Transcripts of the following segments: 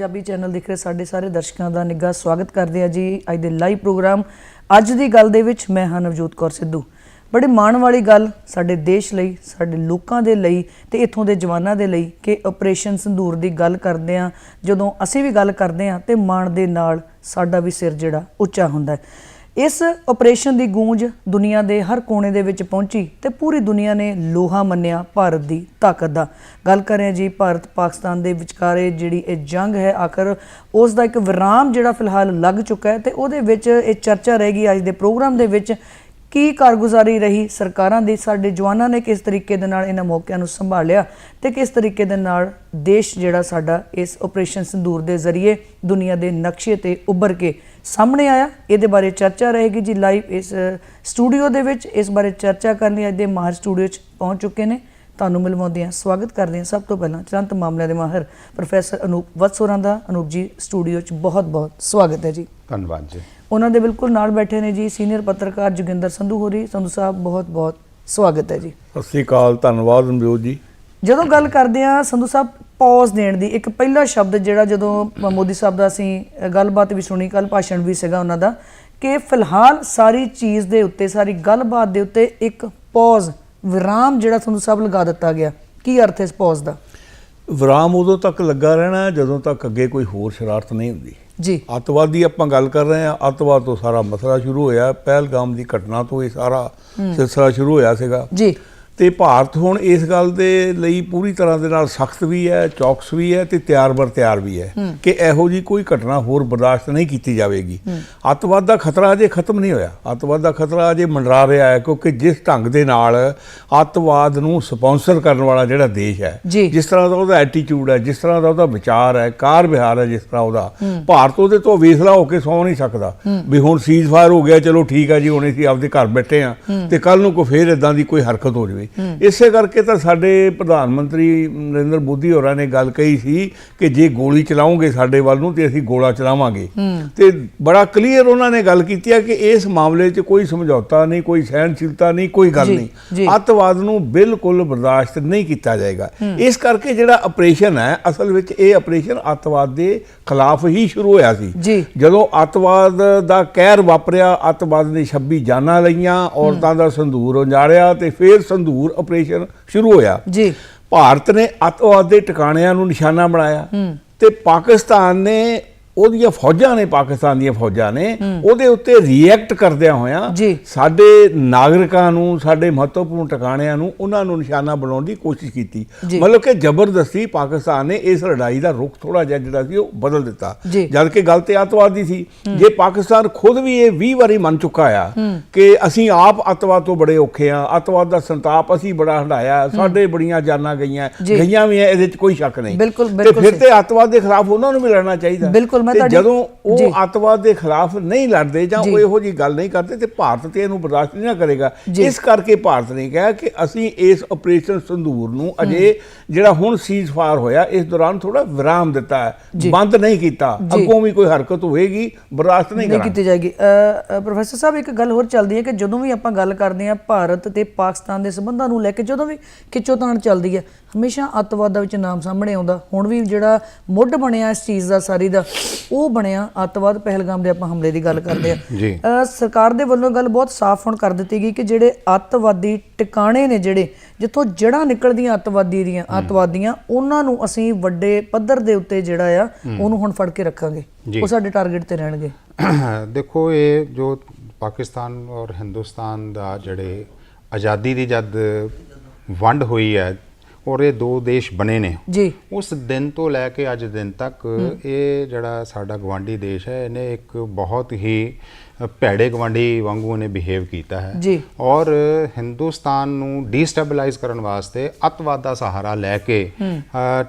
Punjabi channel ਦੇਖ ਰਹੇ ਸਾਡੇ ਸਾਰੇ ਦਰਸ਼ਕਾਂ ਦਾ ਨਿੱਘਾ ਸਵਾਗਤ ਕਰਦੇ ਆ ਜੀ ਅੱਜ ਦੇ ਲਾਈਵ ਪ੍ਰੋਗਰਾਮ। ਅੱਜ ਦੀ ਗੱਲ ਦੇ ਵਿੱਚ ਮੈਂ ਹਾਂ ਨਵਜੋਤ ਕੌਰ ਸਿੱਧੂ। ਬੜੇ ਮਾਣ ਵਾਲੀ ਗੱਲ ਸਾਡੇ ਦੇਸ਼ ਲਈ, ਸਾਡੇ ਲੋਕਾਂ ਦੇ ਲਈ ਤੇ ਇੱਥੋਂ ਦੇ ਜਵਾਨਾਂ ਦੇ ਲਈ ਕਿ ਆਪਰੇਸ਼ਨ ਸੰਧੂਰ ਦੀ ਗੱਲ ਕਰਦੇ ਆ ਜਦੋਂ ਅਸੀਂ ਵੀ ਗੱਲ ਕਰਦੇ ਆ ਤੇ ਮਾਣ ਦੇ ਨਾਲ ਸਾਡਾ ਵੀ ਸਿਰ ਜਿਹੜਾ ਉੱਚਾ ਹੁੰਦਾ ਹੈ। ਇਸ ਆਪਰੇਸ਼ਨ ਦੀ ਗੂੰਜ ਦੁਨੀਆ ਦੇ ਹਰ ਕੋਨੇ ਦੇ ਵਿੱਚ ਪਹੁੰਚੀ ਤੇ ਪੂਰੀ ਦੁਨੀਆ ਨੇ ਲੋਹਾ ਮੰਨਿਆ ਭਾਰਤ ਦੀ ਤਾਕਤ ਦਾ। ਗੱਲ ਕਰ ਰਹੇ ਹਾਂ ਜੀ ਭਾਰਤ ਪਾਕਿਸਤਾਨ ਦੇ ਵਿਚਕਾਰੇ ਜਿਹੜੀ ਇਹ ਜੰਗ ਹੈ ਆਖਰ, ਉਸ ਦਾ ਇੱਕ ਵਿਰਾਮ ਜਿਹੜਾ ਫਿਲਹਾਲ ਲੱਗ ਚੁੱਕਾ ਹੈ ਤੇ ਉਹਦੇ ਵਿੱਚ ਇਹ ਚਰਚਾ ਰਹੇਗੀ ਅੱਜ ਦੇ ਪ੍ਰੋਗਰਾਮ ਦੇ ਵਿੱਚ ਕੀ ਕਾਰਗੁਜ਼ਾਰੀ ਰਹੀ, ਸਰਕਾਰਾਂ ਦੀ, ਸਾਡੇ ਜਵਾਨਾਂ ਨੇ ਕਿਸ ਤਰੀਕੇ ਦੇ ਨਾਲ ਇਹਨਾਂ ਮੌਕਿਆਂ ਨੂੰ ਸੰਭਾਲਿਆ ਤੇ ਕਿਸ ਤਰੀਕੇ ਦੇ ਨਾਲ ਦੇਸ਼ ਜਿਹੜਾ ਸਾਡਾ ਇਸ ਆਪਰੇਸ਼ਨ ਸੰਦੂਰ ਦੇ ਜ਼ਰੀਏ ਦੁਨੀਆ ਦੇ ਨਕਸ਼ੇ ਤੇ ਉੱਭਰ ਕੇ ਸਾਹਮਣੇ ਆਇਆ ਇਹਦੇ ਬਾਰੇ ਚਰਚਾ ਰਹੇਗੀ ਜੀ ਲਾਈਵ ਇਸ ਸਟੂਡੀਓ ਦੇ ਵਿੱਚ। ਇਸ ਬਾਰੇ ਚਰਚਾ ਕਰਨ ਲਈ ਅੱਜ ਦੇ ਮਾਹਰ ਸਟੂਡੀਓ 'ਚ ਪਹੁੰਚ ਚੁੱਕੇ ਨੇ। ਤੁਹਾਨੂੰ ਮਿਲਵਾਉਂਦੇ ਹਾਂ ਸਵਾਗਤ ਕਰਦੇ ਹਾਂ ਸਭ ਤੋਂ ਪਹਿਲਾਂ ਚਰੰਤ ਮਾਮਲਿਆਂ ਦੇ ਮਾਹਰ ਪ੍ਰੋਫੈਸਰ ਅਨੂਪ ਵਤਸੋਰਾਂ ਦਾ। ਅਨੂਪ ਜੀ ਸਟੂਡੀਓ 'ਚ ਬਹੁਤ-ਬਹੁਤ ਸਵਾਗਤ ਹੈ ਜੀ। ਧੰਨਵਾਦ ਜੀ। ਉਹਨਾਂ ਦੇ ਬਿਲਕੁਲ ਨਾਲ ਬੈਠੇ ਨੇ ਜੀ ਸੀਨੀਅਰ ਪੱਤਰਕਾਰ ਜੋਗਿੰਦਰ ਸੰਧੂ ਹੋਰੀ। ਸੰਧੂ ਸਾਹਿਬ ਬਹੁਤ-ਬਹੁਤ ਸਵਾਗਤ ਹੈ ਜੀ। ਸਤਿ ਸ੍ਰੀ ਅਕਾਲ ਧੰਨਵਾਦ ਅਮਜੋਤ ਜੀ। ਜਦੋਂ ਗੱਲ ਕਰਦੇ ਆ ਸੰਧੂ ਸਾਹਿਬ ਪੌਜ਼ ਦੇਣ ਦੀ ਇੱਕ ਪਹਿਲਾ ਸ਼ਬਦ ਜਿਹੜਾ ਜਦੋਂ ਮੋਦੀ ਸਾਹਿਬ ਦਾ ਅਸੀਂ ਗੱਲਬਾਤ ਵੀ ਸੁਣੀ ਕੱਲ ਭਾਸ਼ਣ ਵੀ ਸੀਗਾ ਉਹਨਾਂ ਦਾ ਕਿ ਫਿਲਹਾਲ ਸਾਰੀ ਚੀਜ਼ ਦੇ ਉੱਤੇ ਸਾਰੀ ਗੱਲਬਾਤ ਦੇ ਉੱਤੇ ਇੱਕ ਪੌਜ਼ ਵਿਰਾਮ ਜਿਹੜਾ ਸੰਧੂ ਸਾਹਿਬ ਲਗਾ ਦਿੱਤਾ ਗਿਆ। ਕੀ ਅਰਥ ਹੈ ਇਸ ਪੌਜ਼ ਦਾ? ਵਿਰਾਮ ਉਦੋਂ ਤੱਕ ਲੱਗਾ ਰਹਿਣਾ ਜਦੋਂ ਤੱਕ ਅੱਗੇ ਕੋਈ ਹੋਰ ਸ਼ਰਾਰਤ ਨਹੀਂ ਹੁੰਦੀ। ਜੀ। ਅੱਤਵਾਦ ਆਪਾਂ ਗੱਲ ਕਰ ਰਹੇ ਹਾਂ ਅੱਤਵਾਦ ਤੋਂ ਸਾਰਾ ਮਸਲਾ ਸ਼ੁਰੂ ਹੋਇਆ ਪਹਿਲਗਾਮ ਦੀ ਘਟਨਾ ਤੋਂ ਇਹ ਸਾਰਾ ਸਿਲਸਿਲਾ ਸ਼ੁਰੂ ਹੋਇਆ ਸੀਗਾ। ਜੀ। ਤੇ ਭਾਰਤ ਹੁਣ ਇਸ ਗੱਲ ਦੇ ਲਈ ਪੂਰੀ ਤਰ੍ਹਾਂ ਦੇ ਨਾਲ ਸਖਤ ਵੀ ਹੈ ਚੌਕਸ ਵੀ ਹੈ ਤੇ ਤਿਆਰ ਬਰ ਤਿਆਰ ਵੀ ਹੈ ਕਿ ਇਹੋ ਜੀ ਕੋਈ ਘਟਨਾ ਹੋਰ ਬਰਦਾਸ਼ਤ ਨਹੀਂ ਕੀਤੀ ਜਾਵੇਗੀ। ਅੱਤਵਾਦ ਦਾ ਖਤਰਾ ਅਜੇ ਖਤਮ ਨਹੀਂ ਹੋਇਆ। ਅੱਤਵਾਦ ਦਾ ਖਤਰਾ ਅਜੇ ਮੰਡਰਾ ਰਿਹਾ ਹੈ ਕਿਉਂਕਿ ਜਿਸ ਢੰਗ ਦੇ ਨਾਲ ਅੱਤਵਾਦ ਨੂੰ ਸਪਾਂਸਰ ਕਰਨ ਵਾਲਾ ਜਿਹੜਾ ਦੇਸ਼ ਹੈ। ਜਿਸ ਤਰ੍ਹਾਂ ਦਾ ਉਹਦਾ ਐਟੀਟਿਊਡ ਹੈ ਜਿਸ ਤਰ੍ਹਾਂ ਦਾ ਉਹਦਾ ਵਿਚਾਰ ਹੈ ਕਾਰ ਵਿਹਾਰ ਹੈ ਜਿਸ ਤਰ੍ਹਾਂ ਉਹਦਾ ਭਾਰਤ ਉਹਦੇ ਤੋਂ ਵੇਸਲਾ ਹੋ ਕੇ ਸੌ ਨਹੀਂ ਸਕਦਾ ਵੀ ਹੁਣ ਸੀਜ਼ਫਾਇਰ ਹੋ ਗਿਆ ਚਲੋ ਠੀਕ ਹੈ ਜੀ ਹੁਣ ਅਸੀਂ ਆਪਦੇ ਘਰ ਬੈਠੇ ਆ ਤੇ ਕੱਲ ਨੂੰ ਕੋਈ ਫੇਰ ਇਦਾਂ ਦੀ ਕੋਈ ਹਰਕਤ ਹੋ ਜਾਵੇ। ਇਸੇ ਕਰਕੇ ਤਾਂ ਸਾਡੇ ਪ੍ਰਧਾਨ ਮੰਤਰੀ ਨਰਿੰਦਰ ਮੋਦੀ ਹੋਰਾਂ ਨੇ ਗੱਲ ਕਹੀ ਸੀ ਕਿ ਜੇ ਗੋਲੀ ਚਲਾਉਂਗੇ ਸਾਡੇ ਵੱਲ ਨੂੰ ਤੇ ਅਸੀਂ ਗੋਲਾ ਚਲਾਵਾਂਗੇ। ਤੇ ਬੜਾ ਕਲੀਅਰ ਉਹਨਾਂ ਨੇ ਗੱਲ ਕੀਤੀ ਹੈ ਕਿ ਇਸ ਮਾਮਲੇ 'ਚ ਕੋਈ ਸਮਝੌਤਾ ਨਹੀਂ ਕੋਈ ਸਹਿਣਸ਼ੀਲਤਾ ਨਹੀਂ ਕੋਈ ਗੱਲ ਨਹੀਂ। ਅੱਤਵਾਦ ਨੂੰ ਬਿਲਕੁਲ ਬਰਦਾਸ਼ਤ ਨਹੀਂ ਕੀਤਾ ਜਾਏਗਾ। ਇਸ ਕਰਕੇ ਜਿਹੜਾ ਆਪਰੇਸ਼ਨ ਹੈ ਅਸਲ ਵਿੱਚ ਇਹ ਆਪਰੇਸ਼ਨ ਅੱਤਵਾਦ ਦੇ ਖਿਲਾਫ ਹੀ ਸ਼ੁਰੂ ਹੋਇਆ ਸੀ। ਜਦੋਂ ਅੱਤਵਾਦ ਦਾ ਕਹਿਰ ਵਾਪਰਿਆ ਅੱਤਵਾਦ ਨੇ 26 ਜਾਨਾਂ ਲਈਆਂ ਔਰਤਾਂ ਦਾ ਸੰਧੂਰ ਉਜਾੜਿਆ ਤੇ ਫਿਰ ਸੰਧੂਰ ਆਪਰੇਸ਼ਨ ਸ਼ੁਰੂ ਹੋਇਆ। ਜੀ। ਭਾਰਤ ਨੇ ਅੱਤਵਾਦ ਦੇ ਟਿਕਾਣਿਆਂ ਨੂੰ ਨਿਸ਼ਾਨਾ ਬਣਾਇਆ ਤੇ ਪਾਕਿਸਤਾਨ ਨੇ ਉਹਦੀਆਂ ਫੌਜਾਂ ਨੇ ਪਾਕਿਸਤਾਨ ਦੀਆਂ ਫੌਜਾਂ ਨੇ ਉਹਦੇ ਉੱਤੇ ਰਿਐਕਟ ਕਰਦਿਆਂ ਹੋਇਆਂ। ਸਾਡੇ ਨਾਗਰਿਕਾਂ ਨੂੰ ਸਾਡੇ ਮਹੱਤਵਪੂਰਨ ਟਿਕਾਣਿਆਂ ਨੂੰ ਉਹਨਾਂ ਨੂੰ ਨਿਸ਼ਾਨਾ ਬਣਾਉਣ ਦੀ ਕੋਸ਼ਿਸ਼ ਕੀਤੀ। ਮਤਲਬ ਕਿ ਜ਼ਬਰਦਸਤੀ ਪਾਕਿਸਤਾਨ ਨੇ ਇਸ ਲੜਾਈ ਦਾ ਰੁਖ ਥੋੜਾ ਜਿਹਾ ਜਿਹੜਾ ਸੀ ਉਹ ਬਦਲ ਦਿੱਤਾ। ਜਦ ਕਿ ਗੱਲ ਤੇ ਅੱਤਵਾਦ ਦੀ ਸੀ ਜੇ ਪਾਕਿਸਤਾਨ ਖੁਦ ਵੀ ਇਹ 20 ਵਾਰੀ ਮੰਨ ਚੁੱਕਾ ਆ ਕਿ ਅਸੀਂ ਆਪ ਅੱਤਵਾਦ ਤੋਂ ਬੜੇ ਔਖੇ ਆ ਅੱਤਵਾਦ ਦਾ ਸੰਤਾਪ ਅਸੀਂ ਬੜਾ ਹੰਡਾਇਆ ਸਾਡੇ ਬੜੀਆਂ ਜਾਨਾਂ ਗਈਆਂ। ਗਈਆਂ ਵੀ ਆ ਇਹਦੇ 'ਚ ਕੋਈ ਸ਼ੱਕ ਨਹੀਂ ਤੇ ਫਿਰ। ਤੇ ਅੱਤਵਾਦ ਦੇ ਖਿਲਾਫ ਉਹਨਾਂ ਨੂੰ ਵੀ ਲੜਨਾ ਚਾਹੀਦਾ ਬਿਲਕੁਲ, ਮੈਂ ਤੁਹਾਡੀ- ਜਦੋਂ ਉਹ। ਅੱਤਵਾਦ ਦੇ ਖਿਲਾਫ ਨਹੀਂ ਲੜਦੇ ਜਾਂ। ਉਹ ਇਹੋ ਜੀ ਗੱਲ ਨਹੀਂ ਕਰਦੇ ਤੇ ਭਾਰਤ ਤੇ ਇਹਨੂੰ ਬਰਦਾਸ਼ਤ ਨਹੀਂ ਕਰੇਗਾ। ਇਸ ਕਰਕੇ ਭਾਰਤ ਨੇ ਕਿਹਾ ਕਿ ਅਸੀਂ ਇਸ ਆਪਰੇਸ਼ਨ ਸੰਧੂਰ ਨੂੰ ਅਜੇ ਜਿਹੜਾ ਹੁਣ ਸੀਜ਼ਫਾਇਰ ਹੋਇਆ ਇਸ ਦੌਰਾਨ ਥੋੜਾ ਵਿਰਾਮ ਦਿੱਤਾ। ਹੈ ਬੰਦ ਨਹੀਂ ਕੀਤਾ। ਅੱਗੋਂ ਵੀ ਕੋਈ ਹਰਕਤ ਹੋਏਗੀ ਬਰਦਾਸ਼ਤ ਨਹੀਂ ਕੀਤੀ ਜਾਏਗੀ ਪ੍ਰੋਫੈਸਰ ਸਾਹਿਬ ਇੱਕ ਗੱਲ ਹੋਰ ਚੱਲਦੀ ਹੈ ਕਿ ਜਦੋਂ ਵੀ ਆਪਾਂ ਗੱਲ ਕਰਦੇ ਹਾਂ ਭਾਰਤ ਤੇ ਪਾਕਿਸਤਾਨ ਦੇ ਸੰਬੰਧਾਂ ਨੂੰ ਲੈ ਕੇ ਜਦੋਂ ਵੀ ਖਿੱਚੋਤਾਣ ਚੱਲਦੀ ਹੈ ਹਮੇਸ਼ਾ ਅੱਤਵਾਦ ਦਾ ਵਿੱਚ ਨਾਮ ਸਾਹਮਣੇ ਆਉਂਦਾ ਹੁਣ ਵੀ ਜਿਹੜਾ ਮੁੱਢ ਬਣਿਆ ਇਸ ਚੀਜ਼ ਦਾ ਸਾਰੀ ਦਾ ਉਹ ਬਣਿਆ ਅੱਤਵਾਦ ਪਹਿਲਗਾਮ ਦੇ ਆਪਾਂ ਹਮਲੇ ਦੀ ਗੱਲ ਕਰਦੇ। ਆ। ਸਰਕਾਰ ਦੇ ਵੱਲੋਂ ਗੱਲ ਬਹੁਤ ਸਾਫ਼ ਹੁਣ ਕਰ ਦਿੱਤੀ ਗਈ ਕਿ ਜਿਹੜੇ ਅੱਤਵਾਦੀ ਟਿਕਾਣੇ ਨੇ ਜਿਹੜੇ ਜਿੱਥੋਂ ਜੜਾਂ ਨਿਕਲਦੀਆਂ ਅੱਤਵਾਦੀ ਦੀਆਂ ਅੱਤਵਾਦੀਆਂ ਉਹਨਾਂ ਨੂੰ ਅਸੀਂ ਵੱਡੇ ਪੱਧਰ ਦੇ ਉੱਤੇ ਜਿਹੜਾ ਆ ਉਹਨੂੰ ਹੁਣ ਫੜ ਕੇ ਰੱਖਾਂਗੇ। ਉਹ ਸਾਡੇ ਟਾਰਗੇਟ ਤੇ ਰਹਿਣਗੇ। ਦੇਖੋ ਇਹ ਜੋ ਪਾਕਿਸਤਾਨ ਔਰ ਹਿੰਦੁਸਤਾਨ ਦਾ ਜਿਹੜੇ ਆਜ਼ਾਦੀ ਦੀ ਜਦ ਵੰਡ ਹੋਈ ਹੈ ਔਰ ਇਹ ਦੋ ਦੇਸ਼ ਬਣੇ ਨੇ। ਜੀ। ਉਸ ਦਿਨ ਤੋਂ ਲੈ ਕੇ ਅੱਜ ਦਿਨ ਤੱਕ ਇਹ ਜਿਹੜਾ ਸਾਡਾ ਗਵਾਂਡੀ ਦੇਸ਼ ਹੈ ਇਹਨੇ ਇੱਕ ਬਹੁਤ ਹੀ ਭੈੜੇ ਗਵਾਂਡੀ ਵਾਂਗੂ ਇਹਨੇ ਬਿਹੇਵ ਕੀਤਾ ਹੈ। ਜੀ। ਔਰ ਹਿੰਦੁਸਤਾਨ ਨੂੰ ਡੀਸਟੈਬਲਾਈਜ਼ ਕਰਨ ਵਾਸਤੇ ਅੱਤਵਾਦ ਦਾ ਸਹਾਰਾ ਲੈ ਕੇ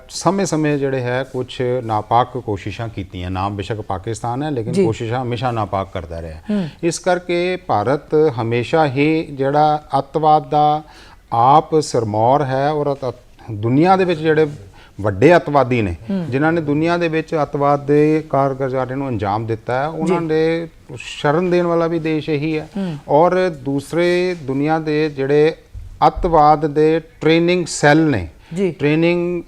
ਸਮੇਂ-ਸਮੇਂ ਜਿਹੜੇ ਹੈ ਕੁਝ ਨਾਪਾਕ ਕੋਸ਼ਿਸ਼ਾਂ ਕੀਤੀਆਂ। ਨਾਮ ਬੇਸ਼ੱਕ ਪਾਕਿਸਤਾਨ ਹੈ ਲੇਕਿਨ। ਕੋਸ਼ਿਸ਼ਾਂ ਹਮੇਸ਼ਾ ਨਾਪਾਕ ਕਰਦਾ ਰਿਹਾ। ਇਸ ਕਰਕੇ ਭਾਰਤ ਹਮੇਸ਼ਾ ਹੀ ਜਿਹੜਾ ਅੱਤਵਾਦ ਦਾ ਆਪ ਸਰਮੌਰ ਹੈ ਔਰ ਦੁਨੀਆ ਦੇ ਵਿੱਚ ਜਿਹੜੇ ਵੱਡੇ ਅੱਤਵਾਦੀ ਨੇ ਜਿਨ੍ਹਾਂ ਨੇ ਦੁਨੀਆ ਦੇ ਵਿੱਚ ਅੱਤਵਾਦ ਦੇ ਕਾਰਗੁਜ਼ਾਰੀ ਨੂੰ ਅੰਜਾਮ ਦਿੱਤਾ ਹੈ ਉਹਨਾਂ ਦੇ ਸ਼ਰਨ ਦੇਣ ਵਾਲਾ ਵੀ ਦੇਸ਼ ਇਹੀ ਹੈ। ਔਰ ਦੂਸਰੇ ਦੁਨੀਆ ਦੇ ਜਿਹੜੇ ਅੱਤਵਾਦ ਦੇ ਟ੍ਰੇਨਿੰਗ ਸੈੱਲ ਨੇ। ਟ੍ਰੇਨਿੰਗ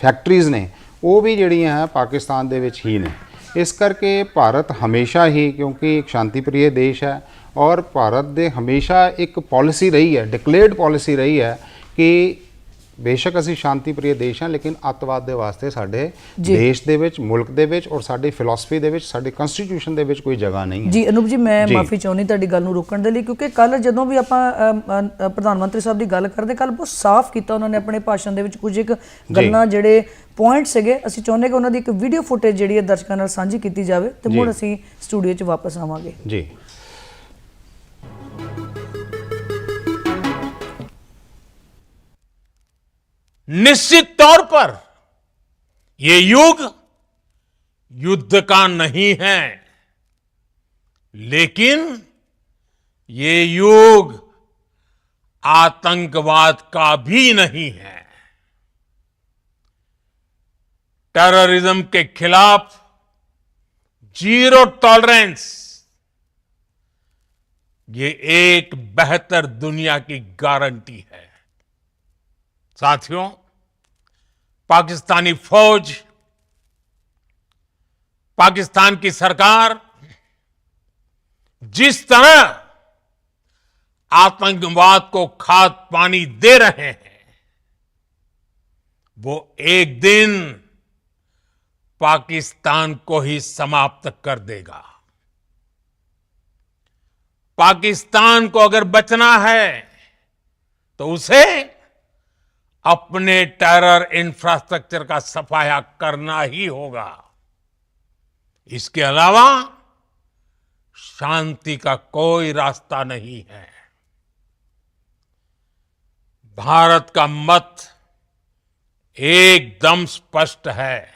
ਫੈਕਟਰੀਜ਼ ਨੇ ਉਹ ਵੀ ਜਿਹੜੀਆਂ ਹੈ ਪਾਕਿਸਤਾਨ ਦੇ ਵਿੱਚ ਹੀ ਨੇ। ਇਸ ਕਰਕੇ ਭਾਰਤ ਹਮੇਸ਼ਾ ਹੀ ਕਿਉਂਕਿ ਇੱਕ ਸ਼ਾਂਤੀ ਪ੍ਰਿਯ ਦੇਸ਼ ਹੈ ਔਰ ਭਾਰਤ ਦੇ ਹਮੇਸ਼ਾ ਇੱਕ ਪਾਲਿਸੀ ਰਹੀ ਹੈ ਡਿਕਲੇਅਰਡ ਪਾਲਿਸੀ ਰਹੀ ਹੈ ਕਿ ਬੇਸ਼ੱਕ ਅਸੀਂ ਸ਼ਾਂਤੀ ਪ੍ਰਿਯ ਦੇਸ਼ ਹਾਂ ਲੇਕਿਨ ਅੱਤਵਾਦ ਦੇ ਵਾਸਤੇ ਸਾਡੇ ਦੇਸ਼ ਦੇ ਵਿੱਚ ਮੁਲਕ ਦੇ ਵਿੱਚ ਔਰ ਸਾਡੀ ਫਿਲਾਸਫੀ ਦੇ ਵਿੱਚ ਸਾਡੀ ਕਨਸਟੀਟਿਊਸ਼ਨ ਦੇ ਵਿੱਚ ਕੋਈ ਜਗ੍ਹਾ ਨਹੀਂ ਹੈ। ਜੀ ਅਨੂਪ ਜੀ ਮੈਂ। ਮਾਫੀ ਚਾਹੁੰਦੀ ਤੁਹਾਡੀ ਗੱਲ ਨੂੰ ਰੋਕਣ ਦੇ ਲਈ ਕਿਉਂਕਿ ਕੱਲ ਜਦੋਂ ਵੀ ਆਪਾਂ ਪ੍ਰਧਾਨ ਮੰਤਰੀ ਸਾਹਿਬ ਦੀ ਗੱਲ ਕਰਦੇ ਕੱਲ ਬਹੁਤ ਸਾਫ਼ ਕੀਤਾ ਉਹਨਾਂ ਨੇ ਆਪਣੇ ਭਾਸ਼ਣ ਦੇ ਵਿੱਚ ਕੁਝ ਇੱਕ ਗੱਲਾਂ ਜਿਹੜੇ ਪੁਆਇੰਟ ਸੀਗੇ ਅਸੀਂ ਚਾਹੁੰਦੇ ਕਿ ਉਹਨਾਂ ਦੀ ਇੱਕ ਵੀਡੀਓ ਫੁਟੇਜ ਜਿਹੜੀ ਹੈ ਦਰਸ਼ਕਾਂ ਨਾਲ ਸਾਂਝੀ ਕੀਤੀ ਜਾਵੇ ਤੇ ਮੁੜ। ਅਸੀਂ ਸਟੂਡੀਓ 'ਚ ਵਾਪਸ ਆਵਾਂਗੇ। ਜੀ। निश्चित तौर पर ये युग युद्ध का नहीं है। लेकिन ये युग आतंकवाद का भी नहीं है। टेररिज्म के खिलाफ ज़ीरो टॉलरेंस ये एक बेहतर दुनिया की गारंटी है। साथियों, पाकिस्तानी फौज, पाकिस्तान की सरकार जिस तरह आतंकवाद को खाद पानी दे रहे हैं, वो एक दिन पाकिस्तान को ही समाप्त कर देगा। पाकिस्तान को अगर बचना है तो उसे अपने टेरर इंफ्रास्ट्रक्चर का सफाया करना ही होगा। इसके अलावा, शांति का कोई रास्ता नहीं है। भारत का मत एकदम स्पष्ट है।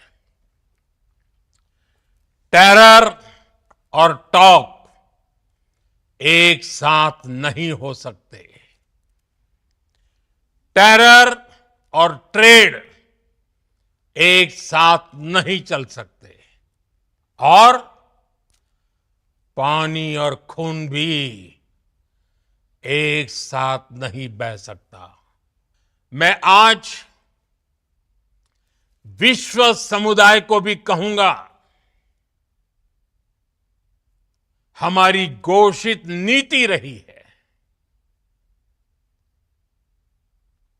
टेरर और टॉक एक साथ नहीं हो सकते। टेरर और ट्रेड एक साथ नहीं चल सकते। और पानी और खून भी एक साथ नहीं बह सकता। मैं आज विश्व समुदाय को भी कहूँगा, हमारी घोषित नीति रही है।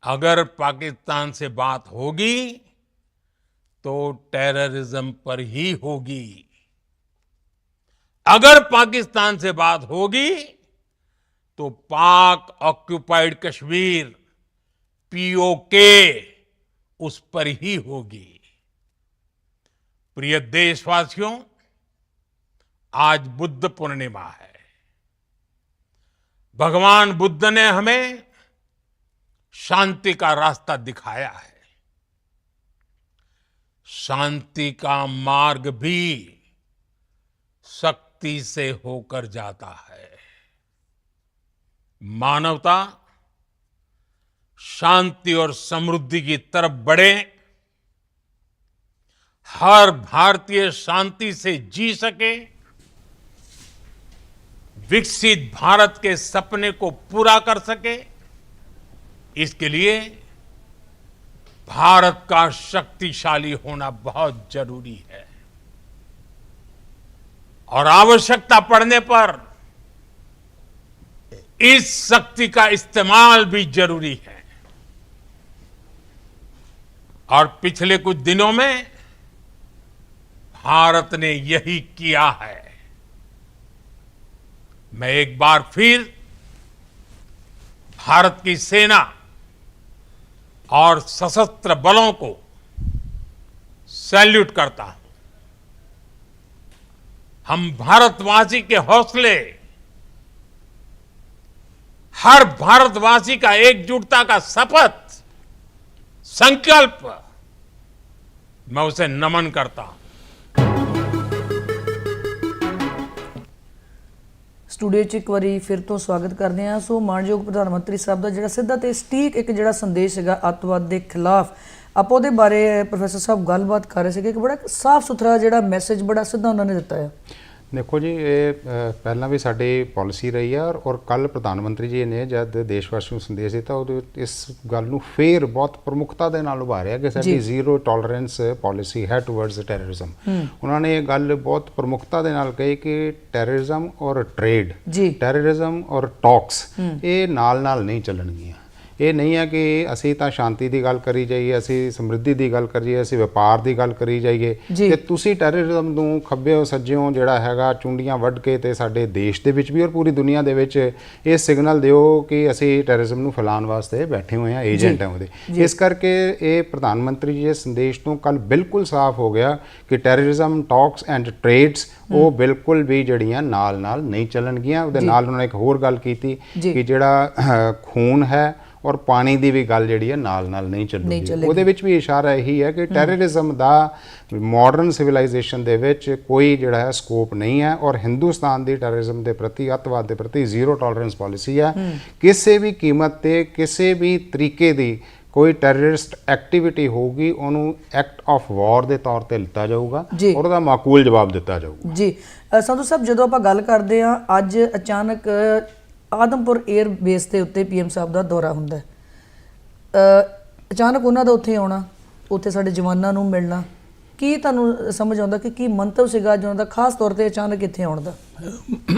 अगर पाकिस्तान से बात होगी तो टेररिज्म पर ही होगी। अगर पाकिस्तान से बात होगी तो पाक ऑक्युपाइड कश्मीर पीओके उस पर ही होगी। प्रिय देशवासियों, आज बुद्ध पूर्णिमा है। भगवान बुद्ध ने हमें शांति का रास्ता दिखाया है। शांति का मार्ग भी शक्ति से होकर जाता है। मानवता शांति और समृद्धि की तरफ़ बढ़े। हर भारतीय शांति से जी सके। विकसित भारत के सपने को पूरा कर सके। इसके लिए भारत का शक्तिशाली होना बहुत ज़रूरी है। और आवश्यकता पड़ने पर इस शक्ति का इस्तेमाल भी ज़रूरी है। और पिछले कुछ दिनों में भारत ने यही किया है। मैं एक बार फिर भारत की सेना और सशस्त्र बलों को सैल्यूट करता हूँ। हम भारतवासी के हौसले, हर भारतवासी का एकजुटता का शपथ, संकल्प, मैं उसे नमन करता हूँ। ਸਟੂਡੀਓ 'ਚ ਇੱਕ ਵਾਰੀ ਫਿਰ ਤੋਂ ਸਵਾਗਤ ਕਰਦੇ ਹਾਂ। ਸੋ ਮਾਨਯੋਗ ਪ੍ਰਧਾਨ ਮੰਤਰੀ ਸਾਹਿਬ ਦਾ ਜਿਹੜਾ ਸਿੱਧਾ ਤੇ ਸਟੀਕ ਇੱਕ ਜਿਹੜਾ ਸੰਦੇਸ਼ ਹੈਗਾ ਅੱਤਵਾਦ ਦੇ ਖਿਲਾਫ, ਆਪਾਂ ਉਹਦੇ ਬਾਰੇ ਪ੍ਰੋਫੈਸਰ ਸਾਹਿਬ ਗੱਲਬਾਤ ਕਰ ਰਹੇ ਸੀਗੇ ਕਿ ਬੜਾ ਸਾਫ਼ ਸੁਥਰਾ ਜਿਹੜਾ ਮੈਸੇਜ ਬੜਾ ਸਿੱਧਾ ਉਹਨਾਂ ਨੇ ਦਿੱਤਾ ਹੈ ਦੇਖੋ ਜੀ ਇਹ ਪਹਿਲਾਂ ਵੀ ਸਾਡੀ ਪਾਲਿਸੀ ਰਹੀ ਹੈ ਔਰ- ਕੱਲ ਪ੍ਰਧਾਨ ਮੰਤਰੀ ਜੀ ਨੇ ਜਦ ਦੇਸ਼ ਵਾਸੀਆਂ ਨੂੰ ਸੰਦੇਸ਼ ਦਿੱਤਾ ਵਿੱਚ ਇਸ ਗੱਲ ਨੂੰ ਫੇਰ ਬਹੁਤ ਪ੍ਰਮੁਖਤਾ ਦੇ ਨਾਲ ਉਭਾਰਿਆ ਕਿ ਸਾਡੀ ਜ਼ੀਰੋ ਟੋਲਰੈਂਸ ਪਾਲਿਸੀ ਹੈ ਟੁਵਰਡਸ ਟੈਰਰਿਜ਼ਮ ਉਹਨਾਂ ਨੇ ਇਹ ਗੱਲ ਬਹੁਤ ਪ੍ਰਮੁਖਤਾ ਦੇ ਨਾਲ ਕਹੀ ਕਿ ਟੈਰਰਿਜ਼ਮ ਔਰ ਟ੍ਰੇਡ ਟੈਰਰਿਜ਼ਮ ਔਰ ਟਾਕਸ ਇਹ ਨਾਲ ਨਾਲ ਨਹੀਂ ਚੱਲਣਗੀਆਂ। ਇਹ ਨਹੀਂ ਹੈ ਕਿ ਅਸੀਂ ਤਾਂ ਸ਼ਾਂਤੀ ਦੀ ਗੱਲ ਕਰੀ ਜਾਈਏ ਅਸੀਂ ਸਮਰਿੱਧੀ ਦੀ ਗੱਲ ਕਰੀਏ ਅਸੀਂ ਵਪਾਰ ਦੀ ਗੱਲ ਕਰੀ ਜਾਈਏ। ਤੇ ਤੁਸੀਂ ਟੈਰਰਿਜ਼ਮ ਨੂੰ ਖੱਬਿਓ ਸੱਜਿਓ ਜਿਹੜਾ ਹੈਗਾ ਚੁੰਡੀਆਂ ਵੱਢ ਕੇ ਤੇ ਸਾਡੇ ਦੇਸ਼ ਦੇ ਵਿੱਚ ਵੀ ਔਰ ਪੂਰੀ ਦੁਨੀਆ ਦੇ ਵਿੱਚ ਇਹ ਸਿਗਨਲ ਦਿਓ ਕਿ ਅਸੀਂ ਟੈਰਰਿਜ਼ਮ ਨੂੰ ਫੈਲਾਉਣ ਵਾਸਤੇ ਬੈਠੇ ਹੋਏ ਹਾਂ ਏਜੰਟ ਹਾਂ ਉਹਦੇ। ਇਸ ਕਰਕੇ ਇਹ ਪ੍ਰਧਾਨ ਮੰਤਰੀ ਜੀ ਦੇ ਸੰਦੇਸ਼ ਤੋਂ ਕੱਲ ਬਿਲਕੁਲ ਸਾਫ਼ ਹੋ ਗਿਆ ਕਿ ਟੈਰਰਿਜ਼ਮ ਟਾਕਸ ਐਂਡ ਟ੍ਰੇਡਸ ਉਹ ਬਿਲਕੁਲ ਵੀ ਜਿਹੜੀਆਂ ਨਾਲ ਨਾਲ ਨਹੀਂ ਚੱਲਣਗੀਆਂ। ਉਹਦੇ ਨਾਲ ਉਹਨਾਂ ਨੇ ਇੱਕ ਹੋਰ ਗੱਲ ਕੀਤੀ। ਕਿ ਜਿਹੜਾ ਖੂਨ ਹੈ ਔਰ ਪਾਣੀ ਦੀ ਵੀ ਗੱਲ ਜਿਹੜੀ ਹੈ ਨਾਲ ਨਾਲ ਨਹੀਂ ਚੱਲੂਗੀ। ਉਹਦੇ ਵਿੱਚ ਵੀ ਇਸ਼ਾਰਾ ਇਹੀ ਹੈ ਕਿ ਟੈਰਰਿਜ਼ਮ ਦਾ ਮਾਡਰਨ ਸਿਵਲਾਈਜੇਸ਼ਨ ਦੇ ਵਿੱਚ ਕੋਈ ਜਿਹੜਾ ਹੈ ਸਕੋਪ ਨਹੀਂ ਹੈ ਔਰ ਹਿੰਦੁਸਤਾਨ ਦੀ ਟੈਰਰਿਜ਼ਮ ਦੇ ਪ੍ਰਤੀ ਅੱਤਵਾਦ ਦੇ ਪ੍ਰਤੀ ਜ਼ੀਰੋ ਟੋਲਰੈਂਸ ਪਾਲਿਸੀ ਹੈ। ਕਿਸੇ ਵੀ ਕੀਮਤ ਤੇ ਕਿਸੇ ਵੀ ਤਰੀਕੇ ਦੀ ਕੋਈ ਟੈਰਰਿਸਟ ਐਕਟੀਵਿਟੀ ਹੋਊਗੀ ਉਹਨੂੰ ਐਕਟ ਆਫ ਵਾਰ ਦੇ ਤੌਰ ਤੇ ਲਿੱਤਾ ਜਾਊਗਾ। ਔਰ ਉਹਦਾ ਮਾਕੂਲ ਜਵਾਬ ਦਿੱਤਾ ਜਾਊਗਾ। ਜੀ। ਸੰਧੂ ਸਾਹਿਬ ਜਦੋਂ ਆਪਾਂ ਗੱਲ ਕਰਦੇ ਆ ਅੱਜ ਅਚਾਨਕ ਆਦਮਪੁਰ 에ਅਰ ਬੇਸ ਦੇ ਉੱਤੇ ਪੀਐਮ ਸਾਹਿਬ ਦਾ ਦੌਰਾ ਹੁੰਦਾ ਅਚਾਨਕ ਉਹਨਾਂ ਦਾ ਉੱਥੇ ਆਉਣਾ, ਉੱਥੇ ਸਾਡੇ ਜਵਾਨਾਂ ਨੂੰ ਮਿਲਣਾ ਕੀ ਤੁਹਾਨੂੰ ਸਮਝ ਆਉਂਦਾ ਕਿ ਕੀ ਮੰਤਵ ਸੀਗਾ ਅੱਜ ਉਹਨਾਂ ਦਾ ਖਾਸ ਤੌਰ ਤੇ ਅਚਾਨਕ ਇੱਥੇ ਆਉਣ ਦਾ?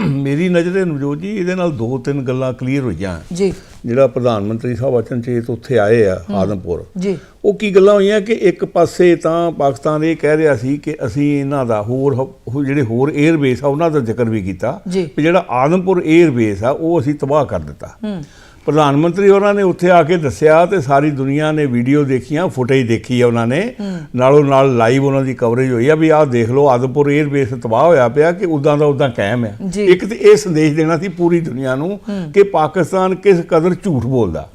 ਮੇਰੀ ਨਜ਼ਰੇ ਨਵਜੋਤ ਜੀ ਇਹਦੇ ਨਾਲ ਦੋ ਤਿੰਨ ਗੱਲਾਂ ਕਲੀਅਰ ਹੋਈਆਂ। ਜੀ। ਜਿਹੜਾ ਪ੍ਰਧਾਨ ਮੰਤਰੀ ਸਾਹਿਬ ਅਚਨਚੇਤ ਉੱਥੇ ਆਏ ਆ ਆਦਮਪੁਰ। ਜੀ। ਉਹ ਕੀ ਗੱਲਾਂ ਹੋਈਆਂ ਕਿ ਇੱਕ ਪਾਸੇ ਤਾਂ ਪਾਕਿਸਤਾਨ ਇਹ ਕਹਿ ਰਿਹਾ ਸੀ ਕਿ ਅਸੀਂ ਇਹਨਾਂ ਦਾ ਹੋਰ ਜਿਹੜੇ ਹੋਰ 에ਅਰ ਬੇਸ ਆ ਉਹਨਾਂ ਦਾ ਜ਼ਿਕਰ ਵੀ ਕੀਤਾ। ਜਿਹੜਾ ਆਦਮਪੁਰ 에ਅਰ ਬੇਸ ਆ ਉਹ ਅਸੀਂ ਤਬਾਹ ਕਰ ਦਿੱਤਾ। ਪ੍ਰਧਾਨ ਮੰਤਰੀ ਉਹਨਾਂ ਨੇ ਉੱਥੇ ਆ ਕੇ ਦੱਸਿਆ ਤੇ ਸਾਰੀ ਦੁਨੀਆ ਨੇ ਵੀਡੀਓ ਦੇਖੀਆਂ ਫੁਟੇਜ ਦੇਖੀ ਆ ਉਹਨਾਂ ਨੇ। ਨਾਲੋਂ ਨਾਲ ਲਾਈਵ ਉਹਨਾਂ ਦੀ ਕਵਰੇਜ ਹੋਈ ਆ ਵੀ ਆਹ ਦੇਖ ਲਓ ਆਦਮਪੁਰ 에ਅਰ ਬੇਸ ਤਬਾਹ ਹੋਇਆ ਪਿਆ ਕਿ ਉਦਾਂ ਦਾ ਉਦਾਂ ਕਾਇਮ ਆ। ਜੀ। ਇੱਕ ਤੇ ਇਹ ਸੰਦੇਸ਼ ਦੇਣਾ ਸੀ ਪੂਰੀ ਦੁਨੀਆ ਨੂੰ ਕਿ ਪਾਕਿਸਤਾਨ ਕਿਸ ਕਦਰ ਝੂਠ ਬੋਲਦਾ।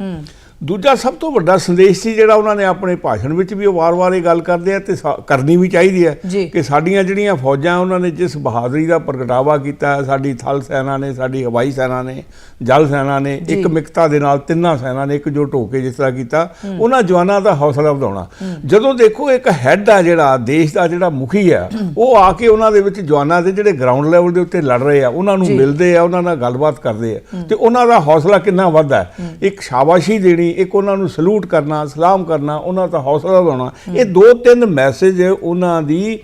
ਦੂਜਾ ਸਭ ਤੋਂ ਵੱਡਾ ਸੰਦੇਸ਼ ਸੀ ਜਿਹੜਾ ਉਹਨਾਂ ਨੇ ਆਪਣੇ ਭਾਸ਼ਣ ਵਿੱਚ ਵੀ ਉਹ ਵਾਰ-ਵਾਰ ਇਹ ਗੱਲ ਕਰਦੇ ਆ ਤੇ ਕਰਨੀ ਵੀ ਚਾਹੀਦੀ ਹੈ। ਕਿ ਸਾਡੀਆਂ ਜਿਹੜੀਆਂ ਫੌਜਾਂ ਉਹਨਾਂ ਨੇ ਜਿਸ ਬਹਾਦਰੀ ਦਾ ਪ੍ਰਗਟਾਵਾ ਕੀਤਾ ਹੈ, ਸਾਡੀ ਥਲ ਸੈਨਾ ਨੇ ਸਾਡੀ ਹਵਾਈ ਸੈਨਾ ਨੇ ਜਲ ਸੈਨਾ ਨੇ ਇੱਕ ਮਿਕਤਾ ਦੇ ਨਾਲ ਤਿੰਨਾਂ ਸੈਨਾ ਨੇ ਇੱਕਜੁੱਟ ਹੋ ਕੇ ਜਿਸ ਤਰ੍ਹਾਂ ਕੀਤਾ ਉਹਨਾਂ ਜਵਾਨਾਂ ਦਾ ਹੌਸਲਾ ਵਧਾਉਣਾ। ਜਦੋਂ ਦੇਖੋ ਇੱਕ ਹੈੱਡ ਆ ਜਿਹੜਾ ਦੇਸ਼ ਦਾ ਜਿਹੜਾ ਮੁਖੀ ਆ ਉਹ ਆ ਕੇ ਉਹਨਾਂ ਦੇ ਵਿੱਚ ਜਵਾਨਾਂ ਦੇ ਜਿਹੜੇ ਗਰਾਊਂਡ ਲੈਵਲ ਦੇ ਉੱਤੇ ਲੜ ਰਹੇ ਆ ਉਹਨਾਂ ਨੂੰ ਮਿਲਦੇ ਆ ਉਹਨਾਂ ਨਾਲ ਗੱਲਬਾਤ ਕਰਦੇ ਆ ਤੇ ਉਹਨਾਂ ਦਾ ਹੌਸਲਾ ਕਿੰਨਾ ਵੱਧਦਾ। ਇੱਕ ਸ਼ਾਬਾਸ਼ੀ ਦੇਣੀ ਇੱਕ ਉਹਨਾਂ ਨੂੰ ਸਲੂਟ ਕਰਨਾ ਸਲਾਮ ਕਰਨਾ ਉਹਨਾਂ ਦਾ ਹੌਸਲਾ ਵਧਾਉਣਾ ਇਹ ਦੋ ਤਿੰਨ ਮੈਸੇਜ ਉਹਨਾਂ ਦੀ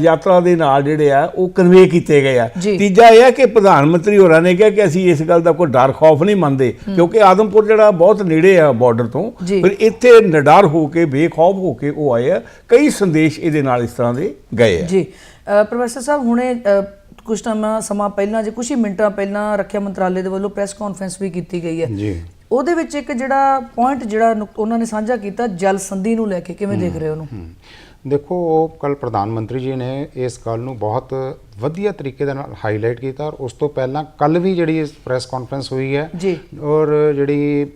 ਯਾਤਰਾ ਦੇ ਨਾਲ ਜਿਹੜੇ ਆ ਉਹ ਕਨਵੇ ਕੀਤੇ ਗਏ ਆ। ਤੀਜਾ ਇਹ ਹੈ ਕਿ ਪ੍ਰਧਾਨ ਮੰਤਰੀ ਹੋਰਾਂ ਨੇ ਕਿਹਾ ਕਿ ਅਸੀਂ ਇਸ ਗੱਲ ਦਾ ਕੋਈ ਡਰ ਖੌਫ ਨਹੀਂ ਮੰਨਦੇ ਕਿਉਂਕਿ ਆਦਮਪੁਰ ਜਿਹੜਾ ਬਹੁਤ ਨੇੜੇ ਆ ਬਾਰਡਰ ਤੋਂ। ਫਿਰ ਇੱਥੇ ਨਿਡਰ ਹੋ ਕੇ ਬੇਖੌਫ ਹੋ ਕੇ ਉਹ ਆਏ ਆ। ਕਈ ਸੰਦੇਸ਼ ਇਹਦੇ ਨਾਲ ਇਸ ਤਰ੍ਹਾਂ ਦੇ ਗਏ ਆ। ਜੀ। ਪ੍ਰੋਫੈਸਰ ਸਾਹਿਬ ਹੁਣੇ ਕੁਝ ਸਮਾਂ ਪਹਿਲਾਂ ਜੇ ਕੁਝ ਹੀ ਮਿੰਟਾਂ ਪਹਿਲਾਂ ਰੱਖਿਆ ਮੰਤਰਾਲੇ ਦੇ ਵੱਲੋਂ ਪ੍ਰੈਸ ਕਾਨਫਰੰਸ ਵੀ ਕੀਤੀ ਗਈ ਹੈ। ਜੀ। ਉਹਦੇ ਵਿੱਚ ਇੱਕ ਜਿਹੜਾ ਪੁਆਇੰਟ ਜਿਹੜਾ ਉਹਨਾਂ ਨੇ ਸਾਂਝਾ ਕੀਤਾ ਜਲ ਸੰਧੀ ਨੂੰ ਲੈ ਕੇ ਕਿਵੇਂ ਦੇਖ ਰਹੇ ਹੋ ਉਹਨੂੰ ਦੇਖੋ ਕੱਲ ਪ੍ਰਧਾਨ ਮੰਤਰੀ ਜੀ ਨੇ ਇਸ ਗੱਲ ਨੂੰ ਬਹੁਤ ਵਧੀਆ ਤਰੀਕੇ ਦੇ ਨਾਲ ਹਾਈਲਾਈਟ ਕੀਤਾ ਔਰ ਉਸ ਤੋਂ ਪਹਿਲਾਂ ਕੱਲ ਵੀ ਜਿਹੜੀ ਇਸ ਪ੍ਰੈਸ ਕਾਨਫਰੰਸ ਹੋਈ ਹੈ ਜੀ। ਔਰ ਜਿਹੜੀ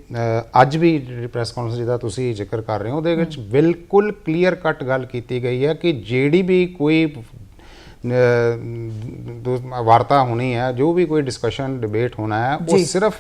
ਅੱਜ ਵੀ ਜਿਹੜੀ ਪ੍ਰੈਸ ਕਾਨਫਰੰਸ ਜਿਹਦਾ ਤੁਸੀਂ ਜ਼ਿਕਰ ਕਰ ਰਹੇ ਹੋ ਉਹਦੇ ਵਿੱਚ ਬਿਲਕੁਲ ਕਲੀਅਰ ਕੱਟ ਗੱਲ ਕੀਤੀ ਗਈ ਹੈ ਕਿ ਜਿਹੜੀ ਵੀ ਕੋਈ ਵਾਰਤਾ ਹੋਣੀ ਹੈ ਜੋ ਵੀ ਕੋਈ ਡਿਸਕਸ਼ਨ ਡਿਬੇਟ ਹੋਣਾ ਹੈ ਉਹ। ਸਿਰਫ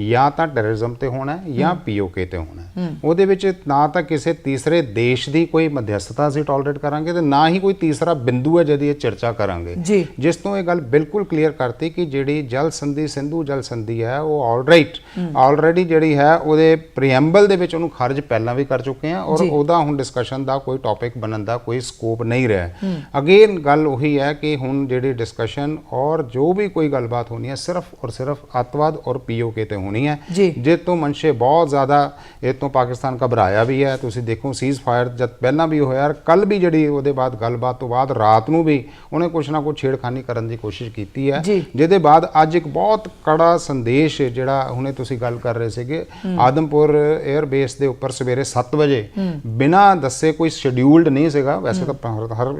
ਜਾਂ ਤਾਂ ਟੈਰਰਿਜ਼ਮ ਤੇ ਹੋਣਾ ਹੈ ਜਾਂ ਪੀਓਕੇ ਤੇ ਹੋਣਾ ਹੈ। ਉਹਦੇ ਵਿੱਚ ਨਾ ਤਾਂ ਕਿਸੇ ਤੀਸਰੇ ਦੇਸ਼ ਦੀ ਕੋਈ ਮਧਿਅਸਥਤਾ ਅਸੀਂ ਟੋਲਰੇਟ ਕਰਾਂਗੇ ਤੇ ਨਾ ਹੀ ਕੋਈ ਤੀਸਰਾ ਬਿੰਦੂ ਹੈ ਜਿਹਦੀ ਇਹ ਚਰਚਾ ਕਰਾਂਗੇ। ਜਿਸ ਤੋਂ ਇਹ ਗੱਲ ਬਿਲਕੁਲ ਕਲੀਅਰ ਕਰਤੀ ਕਿ ਜਿਹੜੀ ਜਲ ਸੰਧੀ ਸਿੰਧੂ ਜਲ ਸੰਧੀ ਹੈ ਉਹ ਆਲਰਾਈਟ ਆਲਰੇਡੀ ਜਿਹੜੀ ਹੈ ਉਹਦੇ ਪ੍ਰੀਐਮਬਲ ਦੇ ਵਿੱਚ ਉਹਨੂੰ ਖਾਰਜ ਪਹਿਲਾਂ ਵੀ ਕਰ ਚੁੱਕੇ ਆ ਔਰ ਉਹਦਾ ਹੁਣ ਡਿਸਕਸ਼ਨ ਦਾ ਕੋਈ ਟੌਪਿਕ ਬਣਨ ਦਾ ਕੋਈ ਸਕੋਪ ਨਹੀਂ ਰਿਹਾ ਅਗੇਨ ਗੱਲ ਉਹੀ ਹੈ ਕਿ ਹੁਣ ਜਿਹੜੀ ਡਿਸਕਸ਼ਨ ਔਰ ਜੋ ਵੀ ਕੋਈ ਗੱਲਬਾਤ ਹੋਣੀ ਹੈ ਸਿਰਫ ਔਰ ਸਿਰਫ ਅੱਤਵਾਦ ਔਰ ਪੀਓਕੇ ਤੇ ਹੋਣੀ ਹੈ। ਜੀ। ਜਿਸ ਤੋਂ ਮਨਸ਼ੇ ਬਹੁਤ ਜ਼ਿਆਦਾ ਇਹ ਤੋਂ ਪਾਕਿਸਤਾਨ ਘਬਰਾਇਆ ਵੀ ਹੈ ਤੁਸੀਂ ਦੇਖੋ ਸੀਜ਼ ਫਾਇਰ ਜਦ ਪਹਿਲਾਂ ਵੀ ਹੋਇਆ ਕੱਲ ਵੀ ਜਿਹੜੀ ਉਹਦੇ ਬਾਅਦ ਗੱਲਬਾਤ ਤੋਂ ਬਾਅਦ ਰਾਤ ਨੂੰ ਵੀ ਉਹਨੇ ਕੁਛ ਨਾ ਕੁਛ ਛੇੜਖਾਨੀ ਕਰਨ ਦੀ ਕੋਸ਼ਿਸ਼ ਕੀਤੀ ਹੈ। ਜਿਹਦੇ ਬਾਅਦ ਅੱਜ ਇੱਕ ਬਹੁਤ ਕੜਾ ਸੰਦੇਸ਼ ਜਿਹੜਾ ਹੁਣੇ ਤੁਸੀਂ ਗੱਲ ਕਰ ਰਹੇ ਸੀਗੇ ਆਦਮਪੁਰ 에ਅਰ ਬੇਸ ਦੇ ਉੱਪਰ ਸਵੇਰੇ 7 ਵਜੇ। ਬਿਨਾਂ ਦੱਸੇ ਕੋਈ ਸ਼ਡਿਊਲਡ ਨਹੀਂ ਸੀਗਾ। ਵੈਸੇ ਤਾਂ ਹਰ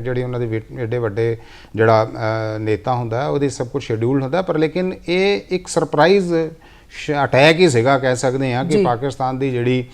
ਜਿਹੜੀ ਉਹਨਾਂ ਦੇ ਏਡੇ ਵੱਡੇ ਜਿਹੜਾ ਨੇਤਾ ਹੁੰਦਾ ਉਹਦੀ ਸਭ ਕੁਝ ਸ਼ਡਿਊਲ ਹੁੰਦਾ ਪਰ ਲੇਕਿਨ ਇਹ ਇੱਕ ਸਰਪ੍ਰਾਈਜ਼ ਅਟੈਕ ਹੀ ਸੀਗਾ ਕਹਿ ਸਕਦੇ ਹਾਂ ਕਿ ਪਾਕਿਸਤਾਨ ਦੀ ਜਿਹੜੀ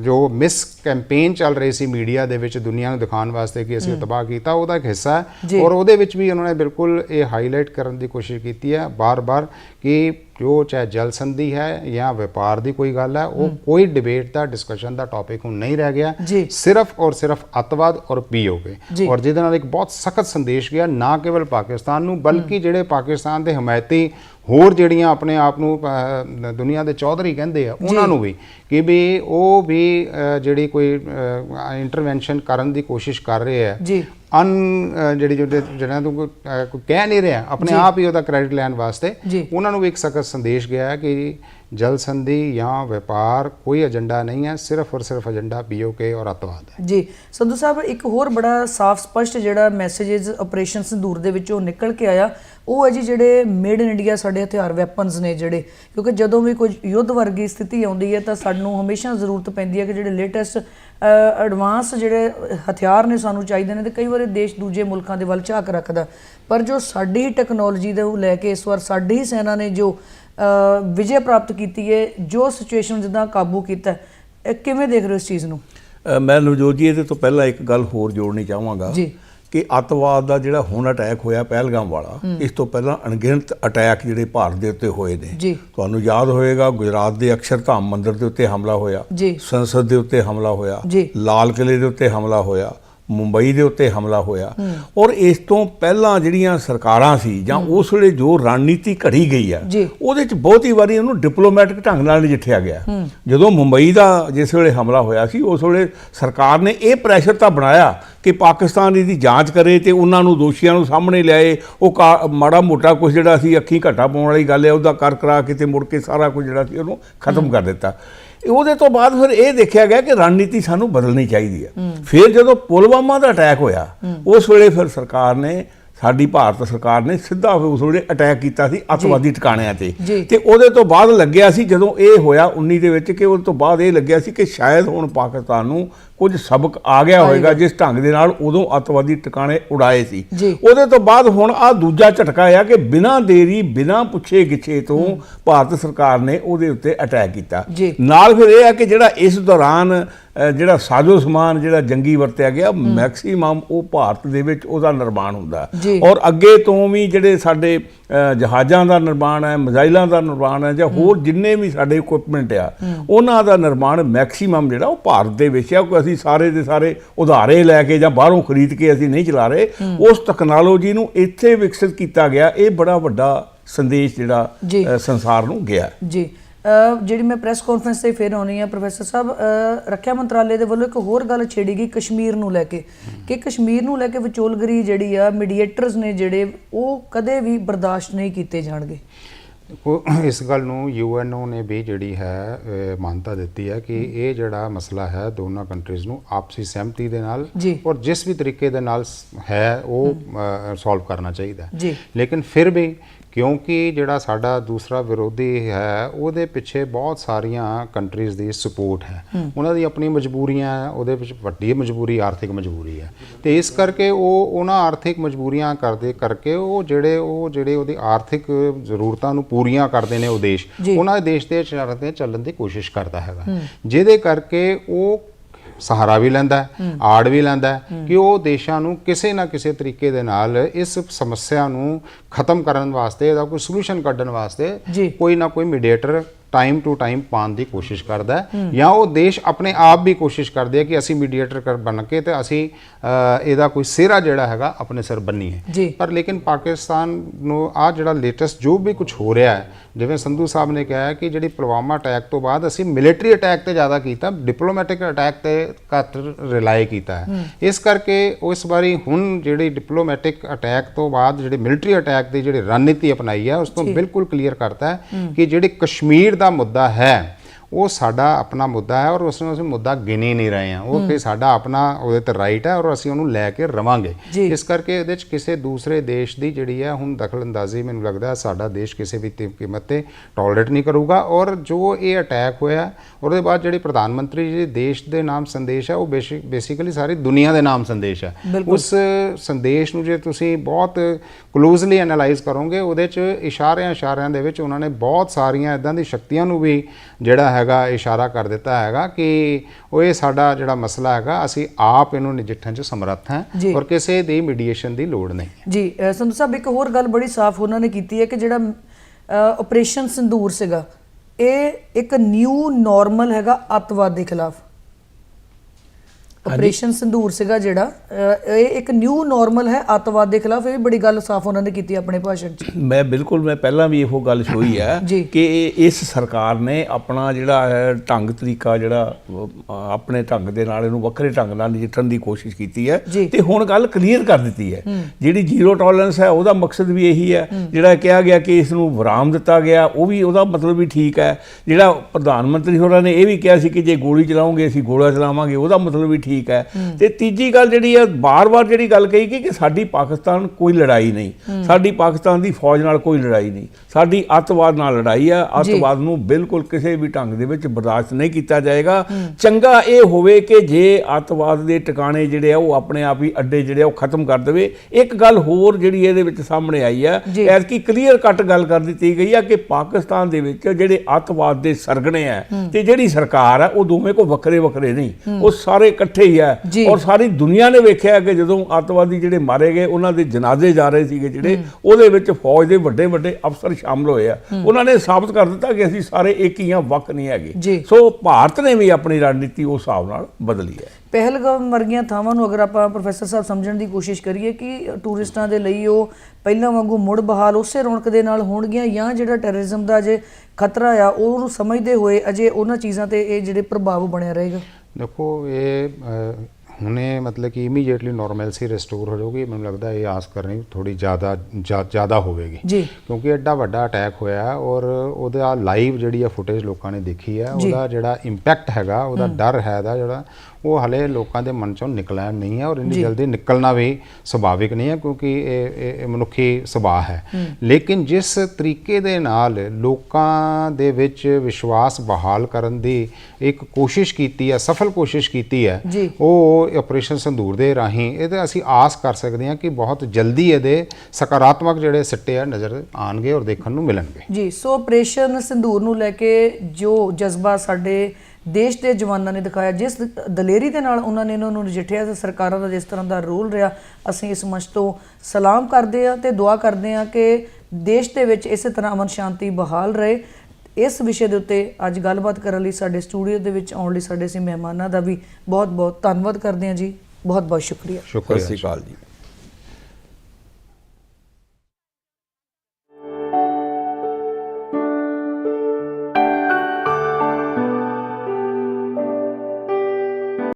ਜੋ ਮਿਸ ਕੈਂਪੇਨ ਚੱਲ ਰਹੀ ਸੀ ਮੀਡੀਆ ਦੇ ਵਿੱਚ ਦੁਨੀਆ ਨੂੰ ਦਿਖਾਉਣ ਵਾਸਤੇ ਕਿ ਅਸੀਂ ਤਬਾਹ ਕੀਤਾ ਉਹਦਾ ਇੱਕ ਹਿੱਸਾ ਹੈ। ਔਰ ਉਹਦੇ ਵਿੱਚ ਵੀ ਉਹਨਾਂ ਨੇ ਬਿਲਕੁਲ ਇਹ ਹਾਈਲਾਈਟ ਕਰਨ ਦੀ ਕੋਸ਼ਿਸ਼ ਕੀਤੀ ਹੈ ਬਾਰ-ਬਾਰ ਕਿ ਜੋ ਚਾਹੇ ਜਲ ਸੰਧੀ ਹੈ ਜਾਂ ਵਪਾਰ ਦੀ ਕੋਈ ਗੱਲ ਹੈ ਉਹ ਕੋਈ ਡਿਬੇਟ ਦਾ ਡਿਸਕਸ਼ਨ ਦਾ ਟੌਪਿਕ ਹੁਣ ਨਹੀਂ ਰਹਿ ਗਿਆ। ਸਿਰਫ ਔਰ ਸਿਰਫ ਅੱਤਵਾਦ ਔਰ ਪੀਓਕੇ ਜੀ। ਔਰ ਜਿਹਦੇ ਨਾਲ ਇੱਕ ਬਹੁਤ ਸਖਤ ਸੰਦੇਸ਼ ਗਿਆ ਨਾ ਕੇਵਲ ਪਾਕਿਸਤਾਨ ਨੂੰ ਬਲਕਿ ਜਿਹੜੇ ਪਾਕਿਸਤਾਨ ਦੇ ਹਮਾਇਤੀ ਹੋਰ ਜਿਹੜੀਆਂ ਆਪਣੇ ਆਪ ਨੂੰ ਦੁਨੀਆ ਦੇ ਚੌਧਰੀ ਕਹਿੰਦੇ ਆ ਉਹਨਾਂ ਨੂੰ ਵੀ ਕਿ ਵੀ ਉਹ ਵੀ ਜਿਹੜੀ ਕੋਈ ਇੰਟਰਵੈਂਸ਼ਨ ਕਰਨ ਦੀ ਕੋਸ਼ਿਸ਼ ਕਰ ਰਹੇ ਆ। ਜੀ। ਅਨ ਜਿਹੜੀ ਜਿਹੜੇ ਨੂੰ ਕੋਈ ਕਹਿ ਨਹੀਂ ਰਿਹਾ ਆਪਣੇ ਆਪ ਹੀ ਉਹਦਾ ਕ੍ਰੈਡਿਟ ਲੈਣ ਵਾਸਤੇ। ਉਹਨਾਂ ਨੂੰ ਵੀ ਇੱਕ ਸਖਤ ਸੰਦੇਸ਼ ਗਿਆ ਹੈ ਕਿ ਜਲ ਸੰਧੀ ਜਾਂ ਵਪਾਰ ਕੋਈ ਏਜੰਡਾ ਨਹੀਂ ਹੈ, ਸਿਰਫ ਔਰ ਸਿਰਫ ਏਜੰਡਾ ਪੀਓਕੇ ਔਰ ਅੱਤਵਾਦ ਹੈ। ਜੀ, ਸੰਧੂ ਸਾਹਿਬ, ਇੱਕ ਹੋਰ ਬੜਾ ਸਾਫ਼ ਸਪਸ਼ਟ ਜਿਹੜਾ ਮੈਸੇजेस ਆਪਰੇਸ਼ਨ ਸੰਦੂਰ ਦੇ ਵਿੱਚੋਂ ਨਿਕਲ ਕੇ ਆਇਆ, ਉਹ ਹੈ ਜੀ ਜਿਹੜੇ ਮੇਡ ਇਨ ਇੰਡੀਆ ਸਾਡੇ ਹਥਿਆਰ ਵੈਪਨਸ ਨੇ ਜਿਹੜੇ। ਕਿਉਂਕਿ ਜਦੋਂ ਵੀ ਕੋਈ ਯੁੱਧ ਵਰਗੀ ਸਥਿਤੀ ਆਉਂਦੀ ਹੈ, ਤਾਂ ਸਾਨੂੰ ਹਮੇਸ਼ਾ ਜ਼ਰੂਰਤ ਪੈਂਦੀ ਹੈ ਕਿ ਜਿਹੜੇ ਲੇਟੈਸਟ ਐਡਵਾਂਸ ਜਿਹੜੇ ਹਥਿਆਰ ਨੇ ਸਾਨੂੰ ਚਾਹੀਦੇ ਨੇ, ਤੇ ਕਈ ਵਾਰੀ ਦੇਸ਼ ਦੂਜੇ ਮੁਲਕਾਂ ਦੇ ਵੱਲ ਝਾਕ ਰੱਖਦਾ। ਪਰ ਜੋ ਸਾਡੀ ਟੈਕਨੋਲੋਜੀ ਦੇ ਨੂੰ ਲੈ ਕੇ ਇਸ ਵਾਰ ਸਾਡੀ ਹੀ ਸੈਨਾ ਨੇ ਜੋ ਵਿਜੇ ਪ੍ਰਾਪਤ ਕੀਤੀ ਹੈ ਜੋ ਸਿਚੁਏਸ਼ਨ ਜਿੱਦਾਂ ਕਾਬੂ ਕੀਤਾ ਇਹ ਕਿਵੇਂ ਦੇਖ ਰਹੇ ਹੋ ਇਸ ਚੀਜ਼ ਨੂੰ ਮੈਂ ਨਵਜੋਤ ਜੀ ਇਹਦੇ ਤੋਂ ਪਹਿਲਾਂ ਇੱਕ ਗੱਲ ਹੋਰ ਜੋੜਨੀ ਚਾਹਾਂਗਾ ਜੀ। ਕਿ ਅੱਤਵਾਦ ਦਾ ਜਿਹੜਾ ਹੁਣ ਅਟੈਕ ਹੋਇਆ ਪਹਿਲਗਾਮ ਵਾਲਾ ਇਸ ਤੋਂ ਪਹਿਲਾਂ ਅਣਗਿਣਤ ਅਟੈਕ ਜਿਹੜੇ ਭਾਰਤ ਦੇ ਉੱਤੇ ਹੋਏ ਨੇ। ਤੁਹਾਨੂੰ ਯਾਦ ਹੋਏਗਾ ਗੁਜਰਾਤ ਦੇ ਅਕਸ਼ਰਧਾਮ ਮੰਦਿਰ ਦੇ ਉੱਤੇ ਹਮਲਾ ਹੋਇਆ। ਸੰਸਦ ਦੇ ਉੱਤੇ ਹਮਲਾ ਹੋਇਆ। ਲਾਲ ਕਿਲੇ ਦੇ ਉੱਤੇ ਹਮਲਾ ਹੋਇਆ ਮੁੰਬਈ ਦੇ ਉੱਤੇ ਹਮਲਾ ਹੋਇਆ। ਔਰ ਇਸ ਤੋਂ ਪਹਿਲਾਂ ਜਿਹੜੀਆਂ ਸਰਕਾਰਾਂ ਸੀ ਜਾਂ ਉਸ ਵੇਲੇ ਜੋ ਰਣਨੀਤੀ ਘੜੀ ਗਈ ਆ। ਉਹਦੇ ਚ ਬਹੁਤੀ ਵਾਰੀ ਉਹਨੂੰ ਡਿਪਲੋਮੈਟਿਕ ਢੰਗ ਨਾਲ ਨਜਿੱਠਿਆ ਗਿਆ। ਜਦੋਂ ਮੁੰਬਈ ਦਾ ਜਿਸ ਵੇਲੇ ਹਮਲਾ ਹੋਇਆ ਸੀ ਉਸ ਵੇਲੇ ਸਰਕਾਰ ਨੇ ਇਹ ਪ੍ਰੈਸ਼ਰ ਤਾਂ ਬਣਾਇਆ ਕਿ ਪਾਕਿਸਤਾਨ ਇਹਦੀ ਜਾਂਚ ਕਰੇ ਤੇ ਉਹਨਾਂ ਨੂੰ ਦੋਸ਼ੀਆਂ ਨੂੰ ਸਾਹਮਣੇ ਲਿਆਏ। ਉਹ ਮਾੜਾ ਮੋਟਾ ਕੁਝ ਜਿਹੜਾ ਸੀ ਅੱਖੀਂ ਘੱਟਾ ਪਾਉਣ ਵਾਲੀ ਗੱਲ ਹੈ ਉਹਦਾ ਕਰ ਕਰਾ ਕੇ ਤੇ ਮੁੜ ਕੇ ਸਾਰਾ ਕੁਝ ਜਿਹੜਾ ਸੀ ਉਹਨੂੰ ਖਤਮ ਕਰ ਦਿੱਤਾ। ਉਹਦੇ ਤੋਂ ਬਾਅਦ ਫਿਰ ਇਹ ਦੇਖਿਆ ਗਿਆ ਕਿ ਰਣਨੀਤੀ ਸਾਨੂੰ ਬਦਲਣੀ ਚਾਹੀਦੀ ਹੈ। ਫਿਰ ਜਦੋਂ ਪੁਲਵਾਮਾ ਦਾ ਅਟੈਕ ਹੋਇਆ ਉਸ ਵੇਲੇ ਫਿਰ ਸਰਕਾਰ ਨੇ ਸਾਡੀ ਭਾਰਤ ਸਰਕਾਰ ਨੇ ਸਿੱਧਾ ਉਸ ਵੇਲੇ ਅਟੈਕ ਕੀਤਾ ਸੀ ਅੱਤਵਾਦੀ ਟਿਕਾਣਿਆਂ ਤੇ। ਤੇ ਉਹਦੇ ਤੋਂ ਬਾਅਦ ਲੱਗਿਆ ਸੀ ਜਦੋਂ ਇਹ ਹੋਇਆ 19 ਦੇ ਵਿੱਚ ਕਿ ਉਸ ਤੋਂ ਬਾਅਦ ਇਹ ਲੱਗਿਆ ਸੀ ਕਿ ਸ਼ਾਇਦ ਹੁਣ ਪਾਕਿਸਤਾਨ ਨੂੰ ਕੁਝ ਸਬਕ ਆ ਗਿਆ ਹੋਵੇਗਾ ਜਿਸ ਢੰਗ ਦੇ ਨਾਲ ਉਦੋਂ ਅੱਤਵਾਦੀ ਟਿਕਾਣੇ ਉਡਾਏ ਸੀ। ਉਹਦੇ ਤੋਂ ਬਾਅਦ ਹੁਣ ਆ ਦੂਜਾ ਝਟਕਾ ਆ ਕਿ ਬਿਨਾਂ ਦੇਰੀ ਬਿਨਾਂ ਪੁੱਛੇ ਗਿੱਛੇ ਤੋਂ ਭਾਰਤ ਸਰਕਾਰ ਨੇ ਉਹਦੇ ਉੱਤੇ ਅਟੈਕ ਕੀਤਾ। ਨਾਲ ਫਿਰ ਇਹ ਹੈ ਕਿ ਜਿਹੜਾ ਇਸ ਦੌਰਾਨ ਜਿਹੜਾ ਸਾਜ਼ੋ ਸਮਾਨ ਜਿਹੜਾ ਜੰਗੀ ਵਰਤਿਆ ਗਿਆ ਮੈਕਸਿਮਮ ਉਹ ਭਾਰਤ ਦੇ ਵਿੱਚ ਉਹਦਾ ਨਿਰਮਾਣ ਹੁੰਦਾ। ਔਰ ਅੱਗੇ ਤੋਂ ਵੀ ਜਿਹੜੇ ਸਾਡੇ ਜਹਾਜ਼ਾਂ ਦਾ ਨਿਰਮਾਣ ਹੈ ਮਿਜ਼ਾਈਲਾਂ ਦਾ ਨਿਰਮਾਣ ਹੈ ਜਾਂ ਹੋਰ ਜਿੰਨੇ ਵੀ ਸਾਡੇ ਇਕਵਿਪਮੈਂਟ ਆ ਉਹਨਾਂ ਦਾ ਨਿਰਮਾਣ ਮੈਕਸਿਮਮ ਜਿਹੜਾ ਉਹ ਭਾਰਤ ਦੇ ਵਿੱਚ ਆ ਕੋਈ ਅਸੀਂ ਸਾਰੇ ਦੇ ਸਾਰੇ ਉਧਾਰੇ ਲੈ ਕੇ ਜਾਂ ਬਾਹਰੋਂ ਖਰੀਦ ਕੇ ਅਸੀਂ ਨਹੀਂ ਚਲਾ ਰਹੇ। ਉਸ ਟੈਕਨੋਲੋਜੀ ਨੂੰ ਇੱਥੇ ਵਿਕਸਿਤ ਕੀਤਾ ਗਿਆ ਇਹ ਬੜਾ ਵੱਡਾ ਸੰਦੇਸ਼ ਜਿਹੜਾ ਸੰਸਾਰ ਨੂੰ ਗਿਆ ਜੀ। ਜਿਹੜੀ ਮੈਂ ਪ੍ਰੈਸ ਕਾਨਫਰੰਸ ਤੇ ਫਿਰ ਆਉਣੀ ਆ ਪ੍ਰੋਫੈਸਰ ਸਾਹਿਬ ਰੱਖਿਆ ਮੰਤਰਾਲੇ ਦੇ ਵੱਲੋਂ ਇੱਕ ਹੋਰ ਗੱਲ ਛੇੜੀ ਗਈ ਕਸ਼ਮੀਰ ਨੂੰ ਲੈ ਕੇ ਕਿ ਕਸ਼ਮੀਰ ਨੂੰ ਲੈ ਕੇ ਵਿਚੋਲਗਰੀ ਜਿਹੜੀ ਆ ਮੀਡੀਏਟਰਸ ਨੇ ਜਿਹੜੇ ਉਹ ਕਦੇ ਵੀ ਬਰਦਾਸ਼ਤ ਨਹੀਂ ਕੀਤੇ ਜਾਣਗੇ ਉਹ ਇਸ ਗੱਲ ਨੂੰ ਯੂਐਨਓ ਨੇ ਵੀ ਜਿਹੜੀ ਹੈ ਮਾਨਤਾ ਦਿੱਤੀ ਹੈ ਕਿ ਇਹ ਜਿਹੜਾ ਮਸਲਾ ਹੈ ਦੋਨਾਂ ਕੰਟਰੀਜ਼ ਨੂੰ ਆਪਸੀ ਸਹਿਮਤੀ ਦੇ ਨਾਲ। ਔਰ ਜਿਸ ਵੀ ਤਰੀਕੇ ਦੇ ਨਾਲ ਹੈ ਉਹ ਸੋਲਵ ਕਰਨਾ ਚਾਹੀਦਾ। ਲੇਕਿਨ ਫਿਰ ਵੀ ਕਿਉਂਕਿ ਜਿਹੜਾ ਸਾਡਾ ਦੂਸਰਾ ਵਿਰੋਧੀ ਹੈ ਉਹਦੇ ਪਿੱਛੇ ਬਹੁਤ ਸਾਰੀਆਂ ਕੰਟਰੀਜ਼ ਦੀ ਸਪੋਰਟ ਹੈ। ਉਹਨਾਂ ਦੀ ਆਪਣੀ ਮਜਬੂਰੀਆਂ ਹੈ ਉਹਦੇ ਵਿੱਚ ਵੱਡੀ ਮਜਬੂਰੀ ਆਰਥਿਕ ਮਜਬੂਰੀ ਹੈ। ਤੇ ਇਸ ਕਰਕੇ ਉਹ ਉਹਨਾਂ ਆਰਥਿਕ ਮਜਬੂਰੀਆਂ ਕਰਦੇ ਕਰਕੇ ਉਹ ਜਿਹੜੇ ਉਹ ਜਿਹੜੇ ਉਹਦੀ ਆਰਥਿਕ ਜ਼ਰੂਰਤਾਂ ਨੂੰ ਪੂਰੀਆਂ ਕਰਦੇ ਨੇ ਉਹ ਦੇਸ਼। ਉਹਨਾਂ ਦੇ ਦੇਸ਼ ਦੇ ਤੇ ਚੱਲਣ ਦੀ ਕੋਸ਼ਿਸ਼ ਕਰਦਾ ਹੈਗਾ। ਜਿਹਦੇ ਕਰਕੇ ਉਹ ਸਹਾਰਾ ਵੀ ਲੈਂਦਾ ਆੜ ਵੀ ਲੈਂਦਾ ਕਿ ਉਹ ਦੇਸ਼ਾਂ ਨੂੰ ਕਿਸੇ ਨਾ ਕਿਸੇ ਤਰੀਕੇ ਦੇ ਨਾਲ ਇਸ ਸਮੱਸਿਆ ਨੂੰ ਖਤਮ ਕਰਨ ਵਾਸਤੇ ਇਹਦਾ ਕੋਈ ਸੋਲੂਸ਼ਨ ਕੱਢਣ ਵਾਸਤੇ। ਕੋਈ ਨਾ ਕੋਈ ਮੀਡੀਏਟਰ ਟਾਈਮ ਟੂ ਟਾਈਮ ਪਾਉਣ ਦੀ ਕੋਸ਼ਿਸ਼ ਕਰਦਾ ਹੈ। ਜਾਂ ਉਹ ਦੇਸ਼ ਆਪਣੇ ਆਪ ਵੀ ਕੋਸ਼ਿਸ਼ ਕਰਦੇ ਆ ਕਿ ਅਸੀਂ ਮੀਡੀਏਟਰ ਕਰ ਬਣ ਕੇ ਤੇ ਅਸੀਂ ਇਹਦਾ ਕੋਈ ਸਿਹਰਾ ਜਿਹੜਾ ਹੈਗਾ ਆਪਣੇ ਸਿਰ ਬੰਨੀਏ। ਪਰ ਲੇਕਿਨ ਪਾਕਿਸਤਾਨ ਨੂੰ ਆ ਜਿਹੜਾ ਲੇਟੈਸਟ ਜੋ ਵੀ ਕੁਝ ਹੋ ਰਿਹਾ ਹੈ ਜਿਵੇਂ ਸੰਧੂ ਸਾਹਿਬ ਨੇ ਕਿਹਾ ਕਿ ਜਿਹੜੀ ਪੁਲਵਾਮਾ ਅਟੈਕ ਤੋਂ ਬਾਅਦ ਅਸੀਂ ਮਿਲਟਰੀ ਅਟੈਕ ਤੇ ਜ਼ਿਆਦਾ ਕੀਤਾ ਡਿਪਲੋਮੈਟਿਕ ਅਟੈਕ ਤੇ ਘੱਟ ਰਿਲਾਈ ਕੀਤਾ ਹੈ। ਇਸ ਕਰਕੇ ਉਸ ਵਾਰੀ ਹੁਣ ਜਿਹੜੀ ਡਿਪਲੋਮੈਟਿਕ ਅਟੈਕ ਤੋਂ ਬਾਅਦ ਜਿਹੜੀ ਮਿਲਟਰੀ ਅਟੈਕ ਦੀ ਜਿਹੜੀ ਰਣਨੀਤੀ ਅਪਣਾਈ ਹੈ ਉਸ ਤੋਂ ਬਿਲਕੁਲ ਕਲੀਅਰ ਕਰਤਾ ਹੈ ਕਿ ਜਿਹੜੀ ਕਸ਼ਮੀਰ ਦਾ ਮੁੱਦਾ ਹੈ। ਉਹ ਸਾਡਾ ਆਪਣਾ ਮੁੱਦਾ ਹੈ ਔਰ ਉਸ ਨੂੰ ਅਸੀਂ ਮੁੱਦਾ ਗਿਣ ਨਹੀਂ ਰਹੇ ਹਾਂ। ਉਹ ਕਿ ਸਾਡਾ ਆਪਣਾ ਉਹਦੇ ਤੇ ਰਾਈਟ ਹੈ ਔਰ ਅਸੀਂ ਉਹਨੂੰ ਲੈ ਕੇ ਰਵਾਂਗੇ। ਇਸ ਕਰਕੇ ਇਹਦੇ ਚ ਕਿਸੇ ਦੂਸਰੇ ਦੇਸ਼ ਦੀ ਜਿਹੜੀ ਹੈ ਹੁਣ ਦਖਲਅੰਦਾਜ਼ੀ ਮੈਨੂੰ ਲੱਗਦਾ ਸਾਡਾ ਦੇਸ਼ ਕਿਸੇ ਵੀ ਕੀਮਤ ਤੇ ਟੋਲਰੇਟ ਨਹੀਂ ਕਰੂਗਾ ਔਰ ਜੋ ਇਹ ਅਟੈਕ ਹੋਇਆ ਉਹਦੇ ਬਾਅਦ ਜਿਹੜੀ ਪ੍ਰਧਾਨ ਮੰਤਰੀ ਜੀ ਦੇਸ਼ ਦੇ ਨਾਮ ਸੰਦੇਸ਼ ਹੈ ਉਹ ਬੇਸਿਕਲੀ ਸਾਰੀ ਦੁਨੀਆ ਦੇ ਨਾਮ ਸੰਦੇਸ਼ ਹੈ। ਉਸ ਸੰਦੇਸ਼ ਨੂੰ ਜੇ ਤੁਸੀਂ ਬਹੁਤ ਕਲੋਜ਼ਲੀ ਐਨਾਲਾਈਜ਼ ਕਰੋਗੇ ਉਹਦੇ ਚ ਇਸ਼ਾਰਿਆਂ ਇਸ਼ਾਰਿਆਂ ਦੇ ਵਿੱਚ ਉਹਨਾਂ ਨੇ ਬਹੁਤ ਸਾਰੀਆਂ ਇਦਾਂ ਦੀ ਸ਼ਕਤੀਆਂ ਨੂੰ ਵੀ ਜਿਹੜਾ ਹੈਗਾ ਇਸ਼ਾਰਾ ਕਰ ਦਿੱਤਾ ਹੈਗਾ ਕਿ ਉਹ ਇਹ ਸਾਡਾ ਜਿਹੜਾ ਮਸਲਾ ਹੈਗਾ ਅਸੀਂ ਆਪ ਇਹਨੂੰ ਨਜਿੱਠਣ ਚ ਸਮਰੱਥ। ਹਾਂ ਔਰ ਕਿਸੇ ਦੀ ਮੀਡੀਏਸ਼ਨ ਦੀ ਲੋੜ ਨਹੀਂ ਜੀ ਸੰਧੂ ਸਾਹਿਬ ਇੱਕ ਹੋਰ ਗੱਲ ਬੜੀ ਸਾਫ਼ ਉਹਨਾਂ ਨੇ ਕੀਤੀ ਹੈ ਕਿ ਜਿਹੜਾ ਆਪਰੇਸ਼ਨ ਸਿੰਦੂਰ ਸੀਗਾ ਇਹ ਇੱਕ ਨਿਊ ਨਾਰਮਲ ਹੈਗਾ ਅੱਤਵਾਦ ਦੇ ਖਿਲਾਫ ਆਪਰੇਸ਼ਨ ਸਿੰਦੂਰ ਸੀਗਾ ਜਿਹੜਾ ਇਹ ਇੱਕ ਨਿਊ ਨਾਰਮਲ ਹੈ ਅੱਤਵਾਦ ਦੇ ਖਿਲਾਫ ਇਹ ਬੜੀ ਗੱਲ ਸਾਫ਼ ਉਹਨਾਂ ਨੇ ਕੀਤੀ ਆਪਣੇ ਭਾਸ਼ਣ 'ਚ। ਮੈਂ ਬਿਲਕੁਲ ਮੈਂ ਪਹਿਲਾਂ ਵੀ ਇਹੋ ਗੱਲ ਛੋਈ ਹੈ। ਕਿ ਇਸ ਸਰਕਾਰ ਨੇ ਆਪਣਾ ਜਿਹੜਾ ਹੈ ਢੰਗ ਤਰੀਕਾ ਜਿਹੜਾ ਆਪਣੇ ਢੰਗ ਦੇ ਨਾਲ ਇਹਨੂੰ ਵੱਖਰੇ ਢੰਗ ਨਾਲ ਨਜਿੱਠਣ ਦੀ ਕੋਸ਼ਿਸ਼ ਕੀਤੀ ਹੈ। ਤੇ ਹੁਣ ਗੱਲ ਕਲੀਅਰ ਕਰ ਦਿੱਤੀ ਹੈ। ਜਿਹੜੀ ਜ਼ੀਰੋ ਟੋਲਰੈਂਸ ਹੈ ਉਹਦਾ ਮਕਸਦ ਵੀ ਇਹੀ ਹੈ। ਜਿਹੜਾ ਕਿਹਾ ਗਿਆ ਕਿ ਇਸ ਨੂੰ ਵਿਰਾਮ ਦਿੱਤਾ ਗਿਆ ਉਹ ਵੀ ਉਹਦਾ ਮਤਲਬ ਵੀ ਠੀਕ ਹੈ। ਜਿਹੜਾ ਪ੍ਰਧਾਨ ਮੰਤਰੀ ਹੋਰਾਂ ਨੇ ਇਹ ਵੀ ਕਿਹਾ ਸੀ ਕਿ ਜੇ ਗੋਲੀ ਚਲਾਉਂਗੇ ਅਸੀਂ ਗੋਲਾ ਚਲਾਵਾਂਗੇ ਉਹਦਾ ਮਤਲਬ ਵੀ ਠੀਕ ਹੈ। ਤੇ ਤੀਜੀ ਗੱਲ ਜਿਹੜੀ ਹੈ ਬਾਰ-ਬਾਰ ਜਿਹੜੀ ਗੱਲ ਕਹੀ ਗਈ ਕਿ ਸਾਡੀ ਪਾਕਿਸਤਾਨ ਕੋਈ ਲੜਾਈ ਨਹੀਂ। ਸਾਡੀ ਪਾਕਿਸਤਾਨ ਦੀ ਫੌਜ ਨਾਲ ਕੋਈ ਲੜਾਈ ਨਹੀਂ। ਸਾਡੀ ਅੱਤਵਾਦ ਨਾਲ ਲੜਾਈ ਹੈ ਅੱਤਵਾਦ ਨੂੰ ਬਿਲਕੁਲ ਕਿਸੇ ਵੀ ਢੰਗ ਦੇ ਵਿੱਚ ਬਰਦਾਸ਼ਤ ਨਹੀਂ ਕੀਤਾ ਜਾਏਗਾ। ਚੰਗਾ ਇਹ ਹੋਵੇ ਕਿ ਜੇ ਅੱਤਵਾਦ ਦੇ ਟਿਕਾਣੇ ਜਿਹੜੇ ਆ ਉਹ ਆਪਣੇ ਆਪ ਹੀ ਅੱਡੇ ਜਿਹੜੇ ਆ ਉਹ ਖਤਮ ਕਰ ਦੇਵੇ। ਇੱਕ ਗੱਲ ਹੋਰ ਜਿਹੜੀ ਇਹਦੇ ਵਿੱਚ ਸਾਹਮਣੇ ਆਈ ਹੈ ਜੀ। ਐਤਕੀ ਕਲੀਅਰ ਕੱਟ ਗੱਲ ਕਰ ਦਿੱਤੀ ਗਈ ਹੈ ਕਿ ਪਾਕਿਸਤਾਨ ਦੇ ਵਿੱਚ ਜਿਹੜੇ ਅੱਤਵਾਦ ਦੇ ਸਰਗਣੇ ਆ ਤੇ ਜਿਹੜੀ ਸਰਕਾਰ ਆ ਉਹ ਦੋਵੇਂ ਕੋ ਵੱਖਰੇ ਵੱਖਰੇ ਨਹੀਂ ਉਹ ਸਾਰੇ ਇਕੱਠੇ ਹੀ। ਆ ਜੀ। ਔਰ ਸਾਰੀ ਦੁਨੀਆ ਨੇ ਵੇਖਿਆ ਕਿ ਜਦੋਂ ਅੱਤਵਾਦੀ ਜਿਹੜੇ ਮਾਰੇ ਗਏ ਉਹਨਾਂ ਦੇ ਜਨਾਜ਼ੇ ਜਾ ਰਹੇ ਸੀਗੇ ਜਿਹੜੇ ਉਹਦੇ ਵਿੱਚ ਫੌਜ ਦੇ ਵੱਡੇ ਵੱਡੇ ਅਫਸਰ ਸ਼ਾਮਲ ਹੋਏ ਆ। ਉਹਨਾਂ ਨੇ ਸਾਬਤ ਕਰ ਦਿੱਤਾ ਕਿ ਅਸੀਂ ਸਾਰੇ ਇੱਕ ਹੀ ਆ ਵੱਖ ਨਹੀਂ। ਹੈਗੇ। ਸੋ ਭਾਰਤ ਨੇ ਵੀ ਆਪਣੀ ਰਣਨੀਤੀ ਉਸ ਹਿਸਾਬ ਨਾਲ ਬਦਲੀ ਹੈ। ਪਹਿਲਗਾਮ ਵਰਗੀਆਂ ਥਾਵਾਂ ਨੂੰ ਅਗਰ ਆਪਾਂ ਪ੍ਰੋਫੈਸਰ ਸਾਹਿਬ ਸਮਝਣ ਦੀ ਕੋਸ਼ਿਸ਼ ਕਰੀਏ ਕਿ ਟੂਰਿਸਟਾਂ ਦੇ ਲਈ ਉਹ ਪਹਿਲਾਂ ਵਾਂਗੂ ਮੁੜ ਬਹਾਲ ਉਸੇ ਰੌਣਕ ਦੇ ਨਾਲ ਹੋਣਗੀਆਂ ਜਾਂ ਜਿਹੜਾ ਟੈਰਰਿਜ਼ਮ ਦਾ ਜੇ ਖਤਰਾ ਆ ਉਹਨੂੰ ਸਮਝਦੇ ਹੋਏ ਅਜੇ ਉਹਨਾਂ ਚੀਜ਼ਾਂ ਤੇ ਇਹ ਜਿਹੜੇ ਪ੍ਰਭਾਵ ਬਣਿਆ ਰਹੇਗਾ। ਦੇਖੋ ਇਹ ਹੁਣੇ ਮਤਲਬ ਕਿ ਇਮੀਡੀਏਟਲੀ ਨਾਰਮਲਸੀ ਰਿਸਟੋਰ ਹੋ ਜਾਊਗੀ। ਮੈਨੂੰ ਲੱਗਦਾ ਇਹ ਆਸ ਕਰਨੀ ਥੋੜੀ ਜ਼ਿਆਦਾ ਜ਼ਿਆ- ਜ਼ਿਆਦਾ ਹੋਵੇਗੀ। ਕਿਉਂਕਿ ਐਡਾ ਵੱਡਾ ਅਟੈਕ ਹੋਇਆ ਔਰ ਉਹਦਾ ਲਾਈਵ ਜਿਹੜੀ ਆ ਫੁਟੇਜ ਲੋਕਾਂ ਨੇ ਦੇਖੀ ਜੀ। ਉਹਦਾ ਜਿਹੜਾ ਇੰਪੈਕਟ ਹੈਗਾ ਉਹਦਾ ਡਰ ਹੈ ਦਾ ਜਿਹੜਾ ਉਹ ਹਲੇ ਲੋਕਾਂ ਦੇ ਮਨ ਚੋਂ ਨਿਕਲਿਆ ਨਹੀਂ ਹੈ ਔਰ ਇੰਨੀ। ਜਲਦੀ ਨਿਕਲਣਾ ਵੀ ਸੁਭਾਵਿਕ ਨਹੀਂ ਹੈ ਕਿਉਂਕਿ ਇਹ ਮਨੁੱਖੀ ਸੁਭਾਅ ਹੈ ਲੇਕਿਨ ਜਿਸ ਤਰੀਕੇ ਦੇ ਨਾਲ ਲੋਕਾਂ ਦੇ ਵਿੱਚ ਵਿਸ਼ਵਾਸ ਬਹਾਲ ਕਰਨ ਦੀ ਇੱਕ ਕੋਸ਼ਿਸ਼ ਕੀਤੀ ਹੈ ਸਫਲ ਕੋਸ਼ਿਸ਼ ਕੀਤੀ ਹੈ। ਉਹ ਆਪਰੇਸ਼ਨ ਸੰਦੂਰ ਦੇ ਰਾਹੀਂ ਇਹਦੇ ਅਸੀਂ ਆਸ ਕਰ ਸਕਦੇ ਹਾਂ ਕਿ ਬਹੁਤ ਜਲਦੀ ਇਹਦੇ ਸਕਾਰਾਤਮਕ ਜਿਹੜੇ ਸਿੱਟੇ ਆ ਨਜ਼ਰ ਆਣਗੇ ਔਰ ਦੇਖਣ ਨੂੰ ਮਿਲਣਗੇ ਜੀ ਸੋ ਆਪਰੇਸ਼ਨ ਸਿੰਦੂਰ ਨੂੰ ਲੈ ਕੇ ਜੋ ਜਜ਼ਬਾ ਸਾਡੇ ਦੇਸ਼ ਦੇ ਜਵਾਨਾਂ ਨੇ ਦਿਖਾਇਆ ਜਿਸ ਦਲੇਰੀ ਦੇ ਨਾਲ ਉਹਨਾਂ ਨੇ ਇਹਨਾਂ ਨੂੰ ਨਜਿੱਠਿਆ ਤੇ ਸਰਕਾਰਾਂ ਦਾ ਜਿਸ ਤਰ੍ਹਾਂ ਦਾ ਰੋਲ ਰਿਹਾ ਅਸੀਂ ਇਸ ਮੰਚ ਤੋਂ ਸਲਾਮ ਕਰਦੇ ਆ ਤੇ ਦੁਆ ਕਰਦੇ ਆ ਕਿ ਦੇਸ਼ ਦੇ ਵਿੱਚ ਇਸੇ ਤਰ੍ਹਾਂ ਅਮਨ ਸ਼ਾਂਤੀ ਬਹਾਲ ਰਹੇ। ਇਸ ਵਿਸ਼ੇ ਦੇ ਉੱਤੇ ਅੱਜ ਗੱਲਬਾਤ ਕਰਨ ਲਈ ਸਾਡੇ ਸਟੂਡੀਓ ਦੇ ਵਿੱਚ ਆਉਣ ਲਈ ਸਾਡੇ ਸੀ ਮਹਿਮਾਨਾਂ ਦਾ ਵੀ ਬਹੁਤ ਬਹੁਤ ਧੰਨਵਾਦ ਕਰਦੇ ਆ ਜੀ। ਬਹੁਤ ਬਹੁਤ ਸ਼ੁਕਰੀਆ। ਸਤਿ ਸ਼ੁਕਰੀਆ ਸ਼੍ਰੀ ਅਕਾਲ ਜੀ।